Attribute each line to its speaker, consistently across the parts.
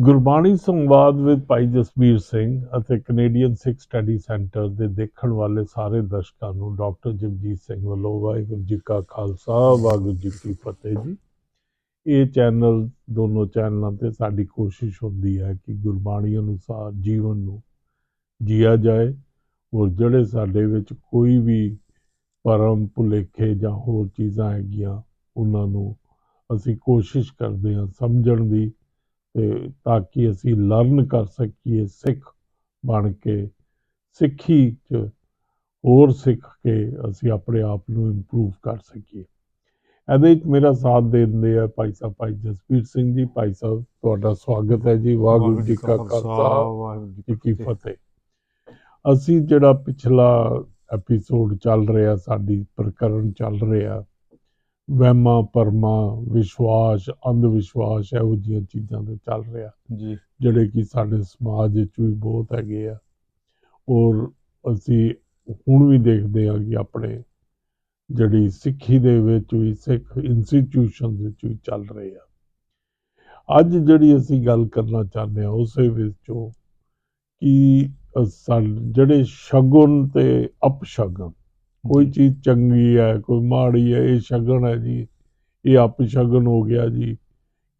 Speaker 1: ਗੁਰਬਾਣੀ ਸੰਵਾਦ ਵਿੱਚ ਭਾਈ ਜਸਬੀਰ ਸਿੰਘ ਅਤੇ ਕੈਨੇਡੀਅਨ ਸਿੱਖ ਸਟੱਡੀ ਸੈਂਟਰ ਦੇ ਦੇਖਣ ਵਾਲੇ ਸਾਰੇ ਦਰਸ਼ਕਾਂ ਨੂੰ ਡਾਕਟਰ ਜਗਜੀਤ ਸਿੰਘ ਵੱਲੋਂ ਵਾਹਿਗੁਰੂ ਜੀ ਕਾ ਖਾਲਸਾ, ਵਾਹਿਗੁਰੂ ਜੀ ਕੀ ਫਤਿਹ ਜੀ। ਇਹ ਚੈਨਲ, ਦੋਨੋਂ ਚੈਨਲਾਂ ਤੇ ਸਾਡੀ ਕੋਸ਼ਿਸ਼ ਹੁੰਦੀ ਹੈ ਕਿ ਗੁਰਬਾਣੀ ਅਨੁਸਾਰ ਜੀਵਨ ਨੂੰ ਜੀਆ ਜਾਏ ਔਰ ਜਿਹੜੇ ਸਾਡੇ ਵਿੱਚ ਕੋਈ ਵੀ ਪਰਮ ਭੁਲੇਖੇ ਜਾਂ ਹੋਰ ਚੀਜ਼ਾਂ ਹੈਗੀਆਂ, ਉਹਨਾਂ ਨੂੰ ਅਸੀਂ ਕੋਸ਼ਿਸ਼ ਕਰਦੇ ਹਾਂ ਸਮਝਣ ਦੀ ਤੇ ਤਾਂ ਕਿ ਅਸੀਂ ਲਰਨ ਕਰ ਸਕੀਏ ਸਿੱਖ ਬਣ ਕੇ ਸਿੱਖੀ ਚ ਹੋਰ ਸਿੱਖ ਕੇ ਅਸੀਂ ਆਪਣੇ ਆਪ ਨੂੰ ਇੰਪਰੂਵ ਕਰ ਸਕੀਏ। ਇਹਦੇ ਵਿੱਚ ਮੇਰਾ ਸਾਥ ਦੇਂਦੇ ਆ ਭਾਈ ਸਾਹਿਬ ਭਾਈ ਜਸਵੀਰ ਸਿੰਘ ਜੀ। ਭਾਈ ਸਾਹਿਬ ਤੁਹਾਡਾ ਸਵਾਗਤ ਹੈ ਜੀ। ਵਾਹਿਗੁਰੂ ਜੀ ਕਾ ਖਾਲਸਾ
Speaker 2: ਵਾਹਿਗੁਰੂ
Speaker 1: ਜੀ ਕੀ ਫਤਿਹ। ਅਸੀਂ ਜਿਹੜਾ ਪਿਛਲਾ ਐਪੀਸੋਡ ਚੱਲ ਰਿਹਾ ਸਾਡੀ ਪ੍ਰਕਰਨ ਚੱਲ ਰਿਹਾ ਵਹਿਮਾਂ ਪਰਮਾ ਵਿਸ਼ਵਾਸ ਅੰਧ ਵਿਸ਼ਵਾਸ ਇਹੋ ਜਿਹੀਆਂ ਚੀਜ਼ਾਂ ਤੇ ਚੱਲ ਰਿਹਾ।
Speaker 2: ਜੀ।
Speaker 1: ਜਿਹੜੇ ਕਿ ਸਾਡੇ ਸਮਾਜ ਵਿੱਚ ਵੀ ਬਹੁਤ ਹੈਗੇ ਆ। ਔਰ ਅਸੀਂ ਹੁਣ ਵੀ ਦੇਖਦੇ ਹਾਂ ਕਿ ਆਪਣੇ ਜਿਹੜੀ ਸਿੱਖੀ ਦੇ ਵਿੱਚ ਵੀ ਸਿੱਖ ਇੰਸਟੀਟਿਊਸ਼ਨ ਵਿੱਚ ਵੀ ਚੱਲ ਰਹੇ ਆ। ਅੱਜ ਜਿਹੜੀ ਅਸੀਂ ਗੱਲ ਕਰਨਾ ਚਾਹੁੰਦੇ ਹਾਂ ਉਸੇ ਵਿੱਚੋਂ ਕਿ ਜਿਹੜੇ ਸ਼ਗੁਨ ਤੇ ਅਪਸ਼ਗਨ ਕੋਈ ਚੀਜ਼ ਚੰਗੀ ਹੈ, ਕੋਈ ਮਾੜੀ ਹੈ, ਇਹ ਸ਼ਗਨ ਹੈ ਜੀ। ਇਹ ਅਪਸ਼ਗਨ ਹੋ ਗਿਆ ਜੀ।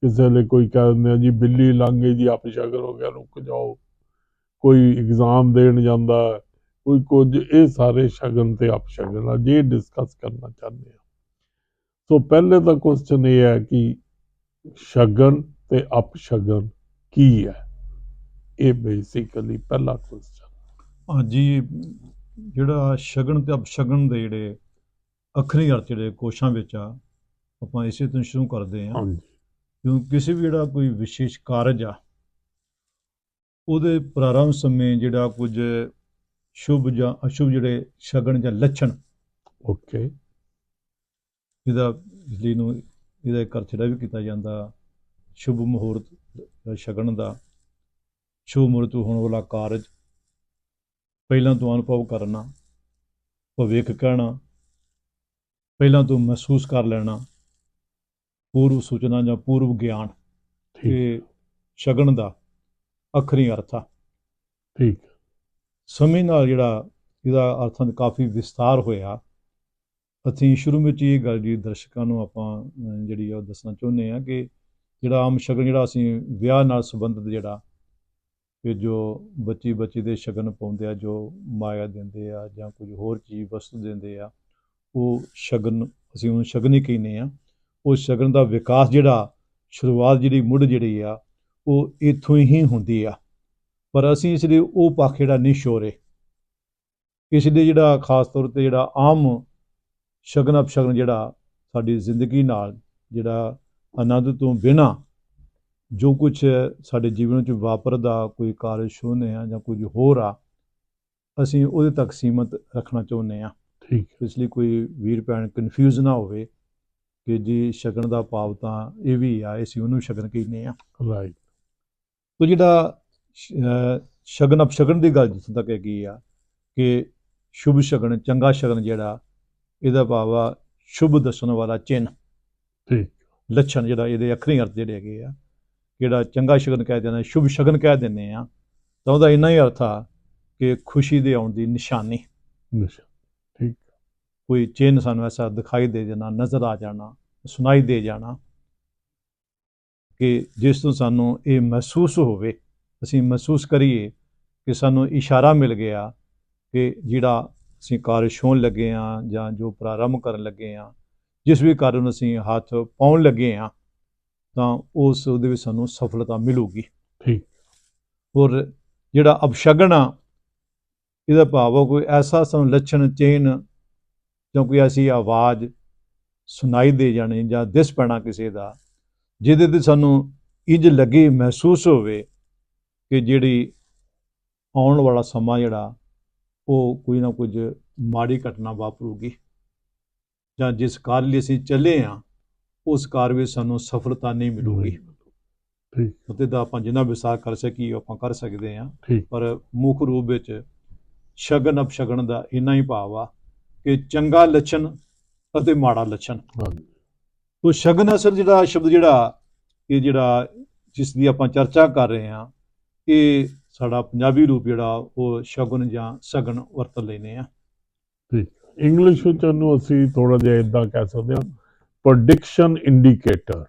Speaker 1: ਕਿਸੇ ਲਈ ਕੋਈ ਕਹਿ ਦਿੰਦੇ ਆ ਜੀ, ਬਿੱਲੀ ਲੰਘ ਗਈ ਜੀ ਅਪਸ਼ਗਨ ਹੋ ਗਿਆ, ਰੁਕ ਜਾਓ। ਕੋਈ ਐਗਜ਼ਾਮ ਦੇਣ ਜਾਂਦਾ ਕੋਈ ਕੁਝ, ਇਹ ਸਾਰੇ ਸ਼ਗਨ ਤੇ ਅਪਸ਼ਗਨ ਆ, ਜੇ ਡਿਸਕਸ ਕਰਨਾ ਚਾਹੁੰਦੇ ਆ। ਸੋ ਪਹਿਲੇ ਤਾਂ ਕੁਐਸਚਨ ਇਹ ਹੈ ਕਿ ਸ਼ਗਨ ਤੇ ਅਪਸ਼ਗਨ ਕੀ ਹੈ? ਇਹ ਬੇਸਿਕਲੀ ਪਹਿਲਾ ਕੁਐਸਚਨ
Speaker 2: ਹਾਂਜੀ ਜਿਹੜਾ ਸ਼ਗਨ ਤੇ ਅਪਸ਼ਗਨ ਦੇ ਜਿਹੜੇ ਅੱਖਰੀ ਅਰਥ ਜਿਹੜੇ ਕੋਸ਼ਾਂ ਵਿੱਚ ਆ ਆਪਾਂ ਇਸੇ ਤੋਂ ਸ਼ੁਰੂ ਕਰਦੇ
Speaker 1: ਹਾਂਜੀ।
Speaker 2: ਕਿਉਂ ਕਿਸੇ ਵੀ ਜਿਹੜਾ ਕੋਈ ਵਿਸ਼ੇਸ਼ ਕਾਰਜ ਆ ਉਹਦੇ ਪ੍ਰਾਰੰਭ ਸਮੇਂ ਜਿਹੜਾ ਕੁਝ ਸ਼ੁਭ ਜਾਂ ਅਸ਼ੁਭ ਜਿਹੜੇ ਸ਼ਗਨ ਜਾਂ ਲੱਛਣ
Speaker 1: ਓਕੇ।
Speaker 2: ਇਹਦਾ ਲਈ ਨੂੰ ਇਹਦਾ ਇੱਕ ਅਰਥ ਜਿਹੜਾ ਵੀ ਕੀਤਾ ਜਾਂਦਾ ਸ਼ੁਭ ਮੁਹੂਰਤ ਸ਼ਗਨ ਦਾ ਸ਼ੁਭ ਮੁਹੂਰਤ ਹੋਣ ਵਾਲਾ ਕਾਰਜ ਪਹਿਲਾਂ ਤੋਂ ਅਨੁਭਵ ਕਰਨਾ ਭਵਿੱਖ ਕਹਿਣਾ ਪਹਿਲਾਂ ਤੋਂ ਮਹਿਸੂਸ ਕਰ ਲੈਣਾ ਪੂਰਵ ਸੂਚਨਾ ਜਾਂ ਪੂਰਵ ਗਿਆਨ ਇਹ ਸ਼ਗਨ ਦਾ ਅਖਰੀ ਅਰਥ ਆ।
Speaker 1: ਠੀਕ।
Speaker 2: ਸਮੇਂ ਨਾਲ ਜਿਹੜਾ ਇਹਦਾ ਅਰਥਾਂ ਦਾ ਕਾਫੀ ਵਿਸਤਾਰ ਹੋਇਆ। ਅਸੀਂ ਸ਼ੁਰੂ ਵਿੱਚ ਇਹ ਗੱਲ ਜੀ ਦਰਸ਼ਕਾਂ ਨੂੰ ਆਪਾਂ ਜਿਹੜੀ ਆ ਉਹ ਦੱਸਣਾ ਚਾਹੁੰਦੇ ਆ ਕਿ ਜਿਹੜਾ ਆਮ ਸ਼ਗਨ ਜਿਹੜਾ ਅਸੀਂ ਵਿਆਹ ਨਾਲ ਸੰਬੰਧਿਤ ਜਿਹੜਾ ਕਿ ਜੋ ਬੱਚੀ ਬੱਚੀ ਦੇ ਸ਼ਗਨ ਪਾਉਂਦੇ ਆ, ਜੋ ਮਾਇਆ ਦਿੰਦੇ ਆ ਜਾਂ ਕੁਝ ਹੋਰ ਚੀਜ਼, ਵਸਤੂ ਦਿੰਦੇ ਆ, ਉਹ ਸ਼ਗਨ, ਅਸੀਂ ਉਹਨੂੰ ਸ਼ਗਨ ਹੀ ਕਹਿੰਦੇ ਆ। ਉਹ ਸ਼ਗਨ ਦਾ ਵਿਕਾਸ ਜਿਹੜਾ, ਸ਼ੁਰੂਆਤ ਜਿਹੜੀ ਮੁੱਢ ਜਿਹੜੀ ਆ, ਉਹ ਇੱਥੋਂ ਹੀ ਹੁੰਦੀ ਆ। ਪਰ ਅਸੀਂ ਇਸ ਲਈ ਉਹ ਪੱਖ ਜਿਹੜਾ ਨਹੀਂ ਸ਼ੋਰੇ ਇਸ ਲਈ ਜਿਹੜਾ ਖਾਸ ਤੌਰ ਤੇ ਜਿਹੜਾ ਆਮ ਸ਼ਗਨ ਅਪਸ਼ਗਨ ਜਿਹੜਾ ਸਾਡੀ ਜ਼ਿੰਦਗੀ ਨਾਲ ਜਿਹੜਾ ਆਨੰਦ ਤੋਂ ਬਿਨਾ ਜੋ ਕੁਝ ਸਾਡੇ ਜੀਵਨ ਵਿੱਚ ਵਾਪਰਦਾ ਕੋਈ ਕਾਰਜ ਸ਼ੋਨੇ ਆ ਜਾਂ ਕੁਝ ਹੋਰ ਆ ਅਸੀਂ ਉਹਦੇ ਤੱਕ ਸੀਮਤ ਰੱਖਣਾ ਚਾਹੁੰਦੇ ਆ।
Speaker 1: ਠੀਕ
Speaker 2: ਇਸ ਲਈ ਕੋਈ ਵੀਰ ਭੈਣ ਕਨਫਿਊਜ਼ ਨਾ ਹੋਵੇ ਕਿ ਜੀ ਸ਼ਗਨ ਦਾ ਭਾਵ ਤਾਂ ਇਹ ਵੀ ਆ ਅਸੀਂ ਉਹਨੂੰ ਸ਼ਗਨ ਕਹਿੰਦੇ ਆ।
Speaker 1: ਰਾਈਟ
Speaker 2: ਤੋ ਜਿਹੜਾ ਸ਼ਗਨ ਅਪਸ਼ਗਨ ਦੀ ਗੱਲ ਜਿੱਥੋਂ ਤੱਕ ਹੈਗੀ ਆ ਕਿ ਸ਼ੁਭ ਸ਼ਗਨ ਚੰਗਾ ਸ਼ਗਨ ਜਿਹੜਾ ਇਹਦਾ ਭਾਵ ਆ ਸ਼ੁਭ ਦੱਸਣ ਵਾਲਾ ਚਿੰਨ
Speaker 1: ਠੀਕ।
Speaker 2: ਲੱਛਣ ਜਿਹੜਾ ਇਹਦੇ ਅੱਖਰੀ ਅਰਥ ਜਿਹੜੇ ਹੈਗੇ ਆ ਜਿਹੜਾ ਚੰਗਾ ਸ਼ਗਨ ਕਹਿ ਦਿੰਦੇ ਸ਼ੁਭ ਸ਼ਗਨ ਕਹਿ ਦਿੰਦੇ ਆ ਤਾਂ ਉਹਦਾ ਇੰਨਾ ਹੀ ਅਰਥ ਆ ਕਿ ਖੁਸ਼ੀ ਦੇ ਆਉਣ ਦੀ ਨਿਸ਼ਾਨੀ।
Speaker 1: ਨਿਸ਼ਾ ਠੀਕ।
Speaker 2: ਕੋਈ ਚਿੰਨ ਸਾਨੂੰ ਐਸਾ ਦਿਖਾਈ ਦੇ ਜਾਣਾ ਨਜ਼ਰ ਆ ਜਾਣਾ ਸੁਣਾਈ ਦੇ ਜਾਣਾ ਕਿ ਜਿਸ ਤੋਂ ਸਾਨੂੰ ਇਹ ਮਹਿਸੂਸ ਹੋਵੇ ਅਸੀਂ ਮਹਿਸੂਸ ਕਰੀਏ ਕਿ ਸਾਨੂੰ ਇਸ਼ਾਰਾ ਮਿਲ ਗਿਆ ਕਿ ਜਿਹੜਾ ਅਸੀਂ ਕਾਰਜ ਛੋਹਣ ਲੱਗੇ ਆ ਜਾਂ ਜੋ ਪ੍ਰਾਰੰਭ ਕਰਨ ਲੱਗੇ ਆ ਜਿਸ ਵੀ ਕਾਰਨ ਅਸੀਂ ਹੱਥ ਪਾਉਣ ਲੱਗੇ ਆ ਤਾਂ ਉਸ ਉਹਦੇ ਵਿੱਚ ਸਾਨੂੰ ਸਫਲਤਾ ਮਿਲੂਗੀ।
Speaker 1: ਠੀਕ।
Speaker 2: ਔਰ ਜਿਹੜਾ ਅਪਸ਼ਗਨ ਆ ਇਹਦਾ ਭਾਵ ਆ ਕੋਈ ਐਸਾ ਸਾਨੂੰ ਲੱਛਣ ਚੇਨ ਜਾਂ ਕੋਈ ਐਸੀ ਆਵਾਜ਼ ਸੁਣਾਈ ਦੇ ਜਾਣੀ ਜਾਂ ਦਿਸ ਪੈਣਾ ਕਿਸੇ ਦਾ ਜਿਹਦੇ ਤੇ ਸਾਨੂੰ ਇੰਜ ਲੱਗੇ ਮਹਿਸੂਸ ਹੋਵੇ ਕਿ ਜਿਹੜੀ ਆਉਣ ਵਾਲਾ ਸਮਾਂ ਜਿਹੜਾ ਉਹ ਕੋਈ ਨਾ ਕੁਝ ਮਾੜੀ ਘਟਨਾ ਵਾਪਰੂਗੀ। ਜਾਂ ਜਿਸ ਕਾਰ ਲਈ ਅਸੀਂ ਚੱਲੇ ਆ ਉਸ ਕਾਰ ਵਿੱਚ ਸਾਨੂੰ ਸਫਲਤਾ ਨਹੀਂ ਮਿਲੂਗੀ।
Speaker 1: ਠੀਕ।
Speaker 2: ਉਤੇ ਦਾ ਆਪਾਂ ਜਿੰਨਾ ਵਿਸਤਾਰ ਕਰ ਸਕੀਏ ਉਹ ਆਪਾਂ ਕਰ ਸਕਦੇ ਹਾਂ।
Speaker 1: ਠੀਕ।
Speaker 2: ਪਰ ਮੁੱਖ ਰੂਪ ਵਿੱਚ ਸ਼ਗਨ ਅਪਸ਼ਗਨ ਦਾ ਇੰਨਾ ਹੀ ਭਾਵ ਆ ਕਿ ਚੰਗਾ ਲੱਛਣ ਅਤੇ ਮਾੜਾ ਲੱਛਣ। ਤੋ ਸ਼ਗਨ ਅਸਰ ਜਿਹੜਾ ਸ਼ਬਦ ਜਿਹੜਾ ਇਹ ਜਿਹੜਾ ਜਿਸ ਦੀ ਆਪਾਂ ਚਰਚਾ ਕਰ ਰਹੇ ਹਾਂ ਇਹ ਸਾਡਾ ਪੰਜਾਬੀ ਰੂਪ ਜਿਹੜਾ ਉਹ ਸ਼ਗਨ ਜਾਂ ਸਗਨ ਵਰਤ ਲੈਨੇ ਆ
Speaker 1: ਇੰਗਲਿਸ਼ ਵਿੱਚ ਉਹਨੂੰ ਅਸੀਂ ਥੋੜਾ ਜਿਹਾ ਇਦਾਂ ਕਹਿ ਸਕਦੇ ਹਾਂ ਪ੍ਰੈਡਿਕਸ਼ਨ ਇੰਡੀਕੇਟਰ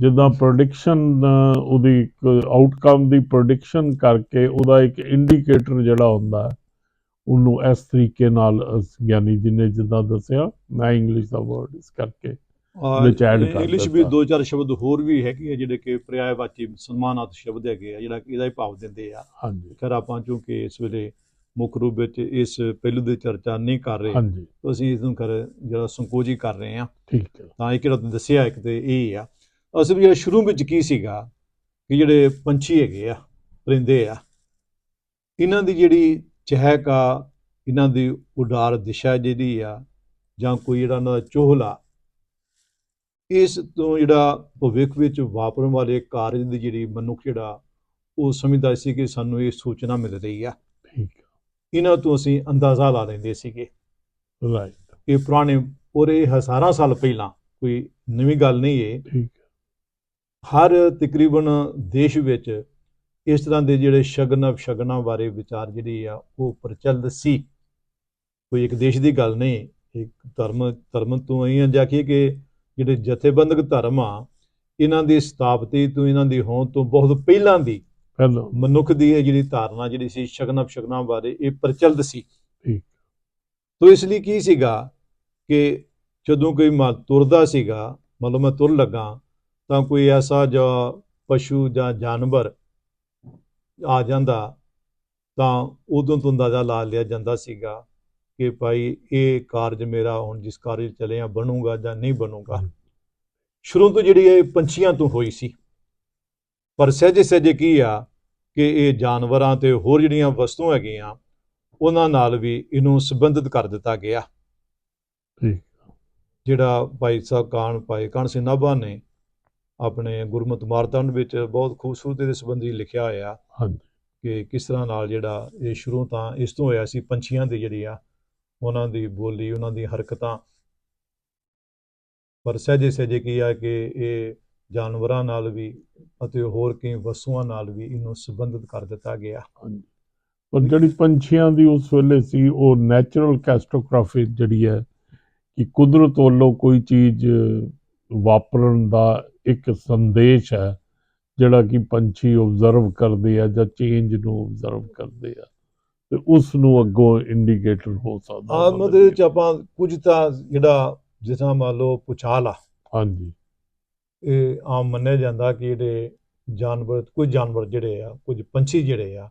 Speaker 1: ਜਿੱਦਾਂ ਪ੍ਰੈਡਿਕਸ਼ਨ ਉਹਦੀ ਆਊਟਕਮ ਦੀ ਪ੍ਰੈਡਿਕਸ਼ਨ ਕਰਕੇ ਉਹਦਾ ਇੱਕ ਇੰਡੀਕੇਟਰ ਜਿਹੜਾ ਹੁੰਦਾ ਉਹਨੂੰ ਇਸ ਤਰੀਕੇ ਨਾਲ ਗਿਆਨੀ ਜੀ ਨੇ ਜਿੱਦਾਂ ਦੱਸਿਆ ਮੈਂ ਇੰਗਲਿਸ਼ ਦਾ ਵਰਡ ਇਸ ਕਰਕੇ ਵਿੱਚ add ਕਰ
Speaker 2: ਇੰਗਲਿਸ਼ ਵੀ। ਦੋ ਚਾਰ ਸ਼ਬਦ ਹੋਰ ਵੀ ਹੈਗੇ ਆ ਜਿਹੜੇ ਕਿ ਪਰਿਆਇਵਾਚੀ ਸਨਮਾਨਾਤ ਸ਼ਬਦ ਹੈਗੇ ਆ ਜਿਹੜਾ ਇਹਦਾ ਹੀ ਭਾਵ ਦਿੰਦੇ ਆ।
Speaker 1: ਹਾਂਜੀ।
Speaker 2: ਖੈਰ ਆਪਾਂ ਚੂੰਕਿ ਇਸ ਵੇਲੇ ਮੁੱਖ ਰੂਪ ਵਿੱਚ ਇਸ ਪਹਿਲੂ ਦੀ ਚਰਚਾ ਨਹੀਂ ਕਰ ਰਹੇ।
Speaker 1: ਹਾਂਜੀ।
Speaker 2: ਅਸੀਂ ਇਸ ਨੂੰ ਕਰ ਜਿਹੜਾ ਸੰਕੋਚ ਕਰ ਰਹੇ ਹਾਂ।
Speaker 1: ਠੀਕ ਹੈ।
Speaker 2: ਤਾਂ ਇਹ ਕਿਹੜਾ ਦੱਸਿਆ ਇੱਕ ਤੇ ਇਹ ਆ। ਅਸਲ ਵਿੱਚ ਸ਼ੁਰੂ ਵਿੱਚ ਕੀ ਸੀਗਾ ਕਿ ਜਿਹੜੇ ਪੰਛੀ ਹੈਗੇ ਆ ਪਰਿੰਦੇ ਆ ਇਹਨਾਂ ਦੀ ਜਿਹੜੀ ਚਹਿਕ ਆ ਇਹਨਾਂ ਦੀ ਉਡਾਰ ਦਿਸ਼ਾ ਜਿਹੜੀ ਆ ਜਾਂ ਕੋਈ ਜਿਹੜਾ ਉਹਨਾਂ ਦਾ ਚੋਹਲਾ ਇਸ ਤੋਂ ਜਿਹੜਾ ਭਵਿੱਖ ਵਿੱਚ ਵਾਪਰਨ ਵਾਲੇ ਕਾਰਜ ਦੀ ਜਿਹੜੀ ਮਨੁੱਖ ਜਿਹੜਾ ਉਹ ਸਮਝਦਾ ਸੀ ਕਿ ਸਾਨੂੰ ਇਹ ਸੂਚਨਾ ਮਿਲ ਰਹੀ ਆ।
Speaker 1: ਠੀਕ
Speaker 2: ਇਹਨਾਂ ਤੋਂ ਅਸੀਂ ਅੰਦਾਜ਼ਾ ਲਾ ਲੈਂਦੇ ਸੀਗੇ
Speaker 1: ਹੈ ਰਾਈਟ
Speaker 2: ਇਹ ਪੁਰਾਣੇ ਇਹ ਹਜ਼ਾਰਾਂ ਸਾਲ ਪਹਿਲਾਂ ਕੋਈ ਨਵੀਂ ਗੱਲ ਨਹੀਂ ਹੈ
Speaker 1: ਠੀਕ ਹੈ।
Speaker 2: ਹਰ ਤਕਰੀਬਨ ਦੇਸ਼ ਵਿੱਚ ਇਸ ਤਰ੍ਹਾਂ ਦੇ ਜਿਹੜੇ ਸ਼ਗਨ ਸ਼ਗਨਾਂ ਬਾਰੇ ਵਿਚਾਰ ਜਿਹੜੀ ਆ ਉਹ ਪ੍ਰਚਲਿਤ ਸੀ। ਕੋਈ ਇੱਕ ਦੇਸ਼ ਦੀ ਗੱਲ ਨਹੀਂ ਇੱਕ ਧਰਮ ਧਰਮ ਤੋਂ ਇਹ ਜਾ ਕੇ ਕਿ ਜਿਹੜੇ ਜਥੇਬੰਦਕ ਧਰਮ ਆ ਇਹਨਾਂ ਦੀ ਸਥਾਪਤੀ ਤੋਂ ਇਹਨਾਂ ਦੀ ਹੋਂਦ ਤੋਂ ਬਹੁਤ ਪਹਿਲਾਂ ਦੀ
Speaker 1: ਪਹਿਲਾਂ
Speaker 2: ਮਨੁੱਖ ਦੀ ਇਹ ਜਿਹੜੀ ਧਾਰਨਾ ਜਿਹੜੀ ਸੀ ਸ਼ਗਨ ਸ਼ਗਨਾਂ ਬਾਰੇ ਇਹ ਪ੍ਰਚਲਿਤ ਸੀ
Speaker 1: ਠੀਕ।
Speaker 2: ਤੋ ਇਸ ਲਈ ਕੀ ਸੀਗਾ ਕਿ ਜਦੋਂ ਕੋਈ ਮਾ ਤੁਰਦਾ ਸੀਗਾ ਮਤਲਬ ਮੈਂ ਤੁਰ ਲੱਗਾ ਤਾਂ ਕੋਈ ਐਸਾ ਜਾਂ ਪਸ਼ੂ ਜਾਂ ਜਾਨਵਰ ਆ ਜਾਂਦਾ ਤਾਂ ਉਦੋਂ ਤੋਂ ਅੰਦਾਜ਼ਾ ਲਾ ਲਿਆ ਜਾਂਦਾ ਸੀਗਾ ਕਿ ਭਾਈ ਇਹ ਕਾਰਜ ਮੇਰਾ ਹੁਣ ਜਿਸ ਕਾਰਜ ਚਲੇ ਆ ਬਣੂਗਾ ਜਾਂ ਨਹੀਂ ਬਣੂਗਾ। ਸ਼ੁਰੂ ਤੋਂ ਜਿਹੜੀ ਇਹ ਪੰਛੀਆਂ ਤੋਂ ਹੋਈ ਸੀ ਪਰ ਸਹਿਜੇ ਸਹਿਜੇ ਕੀ ਆ ਕਿ ਇਹ ਜਾਨਵਰਾਂ ਤੇ ਹੋਰ ਜਿਹੜੀਆਂ ਵਸਤੂਆਂ ਹੈਗੀਆਂ ਉਹਨਾਂ ਨਾਲ ਵੀ ਇਹਨੂੰ ਸੰਬੰਧਿਤ ਕਰ ਦਿੱਤਾ ਗਿਆ।
Speaker 1: ਠੀਕ।
Speaker 2: ਜਿਹੜਾ ਭਾਈ ਸਾਹਿਬ ਕਾਨ ਭਾਈ ਕਾਨ ਸਿੰਘ ਨਾਭਾ ਨੇ ਆਪਣੇ ਗੁਰਮਤਿ ਮਾਰਤੰਡ ਵਿੱਚ ਬਹੁਤ ਖੂਬਸੂਰਤੀ ਦੇ ਸੰਬੰਧੀ ਲਿਖਿਆ ਹੋਇਆ
Speaker 1: ਹਾਂਜੀ।
Speaker 2: ਕਿ ਕਿਸ ਤਰ੍ਹਾਂ ਨਾਲ ਜਿਹੜਾ ਇਹ ਸ਼ੁਰੂ ਤਾਂ ਇਸ ਤੋਂ ਹੋਇਆ ਸੀ ਪੰਛੀਆਂ ਦੀ ਜਿਹੜੀ ਆ ਉਹਨਾਂ ਦੀ ਬੋਲੀ ਉਹਨਾਂ ਦੀ ਹਰਕਤਾਂ। ਪਰ ਸਹਿਜੇ ਸਹਿਜੇ ਕੀ ਆ ਕਿ ਇਹ ਜਾਨਵਰਾਂ ਨਾਲ ਵੀ ਅਤੇ ਹੋਰ ਕਈ ਵਸਤੂਆਂ ਨਾਲ ਵੀ ਇਹਨੂੰ ਸੰਬੰਧਿਤ ਕਰ ਦਿੱਤਾ ਗਿਆ।
Speaker 1: ਹਾਂਜੀ। ਪਰ ਜਿਹੜੀ ਪੰਛੀਆਂ ਦੀ ਉਸ ਵੇਲੇ ਸੀ ਉਹ ਨੈਚੁਰਲ ਕੈਸਟੋਗ੍ਰਾਫੀ ਜਿਹੜੀ ਹੈ ਕਿ ਕੁਦਰਤ ਵੱਲੋਂ ਕੋਈ ਚੀਜ਼ ਵਾਪਰਨ ਦਾ ਇੱਕ ਸੰਦੇਸ਼ ਹੈ ਜਿਹੜਾ ਕਿ ਪੰਛੀ ਆਬਜ਼ਰਵ ਕਰਦੇ ਆ ਜਾਂ ਚੇਂਜ ਨੂੰ ਆਬਜ਼ਰਵ ਕਰਦੇ ਆ ਤੇ ਉਸ ਨੂੰ ਅੱਗੋਂ ਇੰਡੀਕੇਟਰ ਹੋ ਸਕਦਾ
Speaker 2: ਆ
Speaker 1: ਉਹਨਾਂ
Speaker 2: ਮਤਲਬ
Speaker 1: ਦੇ
Speaker 2: ਵਿੱਚ ਆਪਾਂ ਕੁਝ ਤਾਂ ਜਿਹੜਾ ਜਿਸ ਮੰਨ ਲਓ ਪੁਚਾਲ ਆ
Speaker 1: ਹਾਂਜੀ।
Speaker 2: ਇਹ ਆਮ ਮੰਨਿਆ ਜਾਂਦਾ ਕਿ ਜਿਹੜੇ ਜਾਨਵਰ ਕੁਝ ਜਾਨਵਰ ਜਿਹੜੇ ਆ ਕੁਝ ਪੰਛੀ ਜਿਹੜੇ ਆ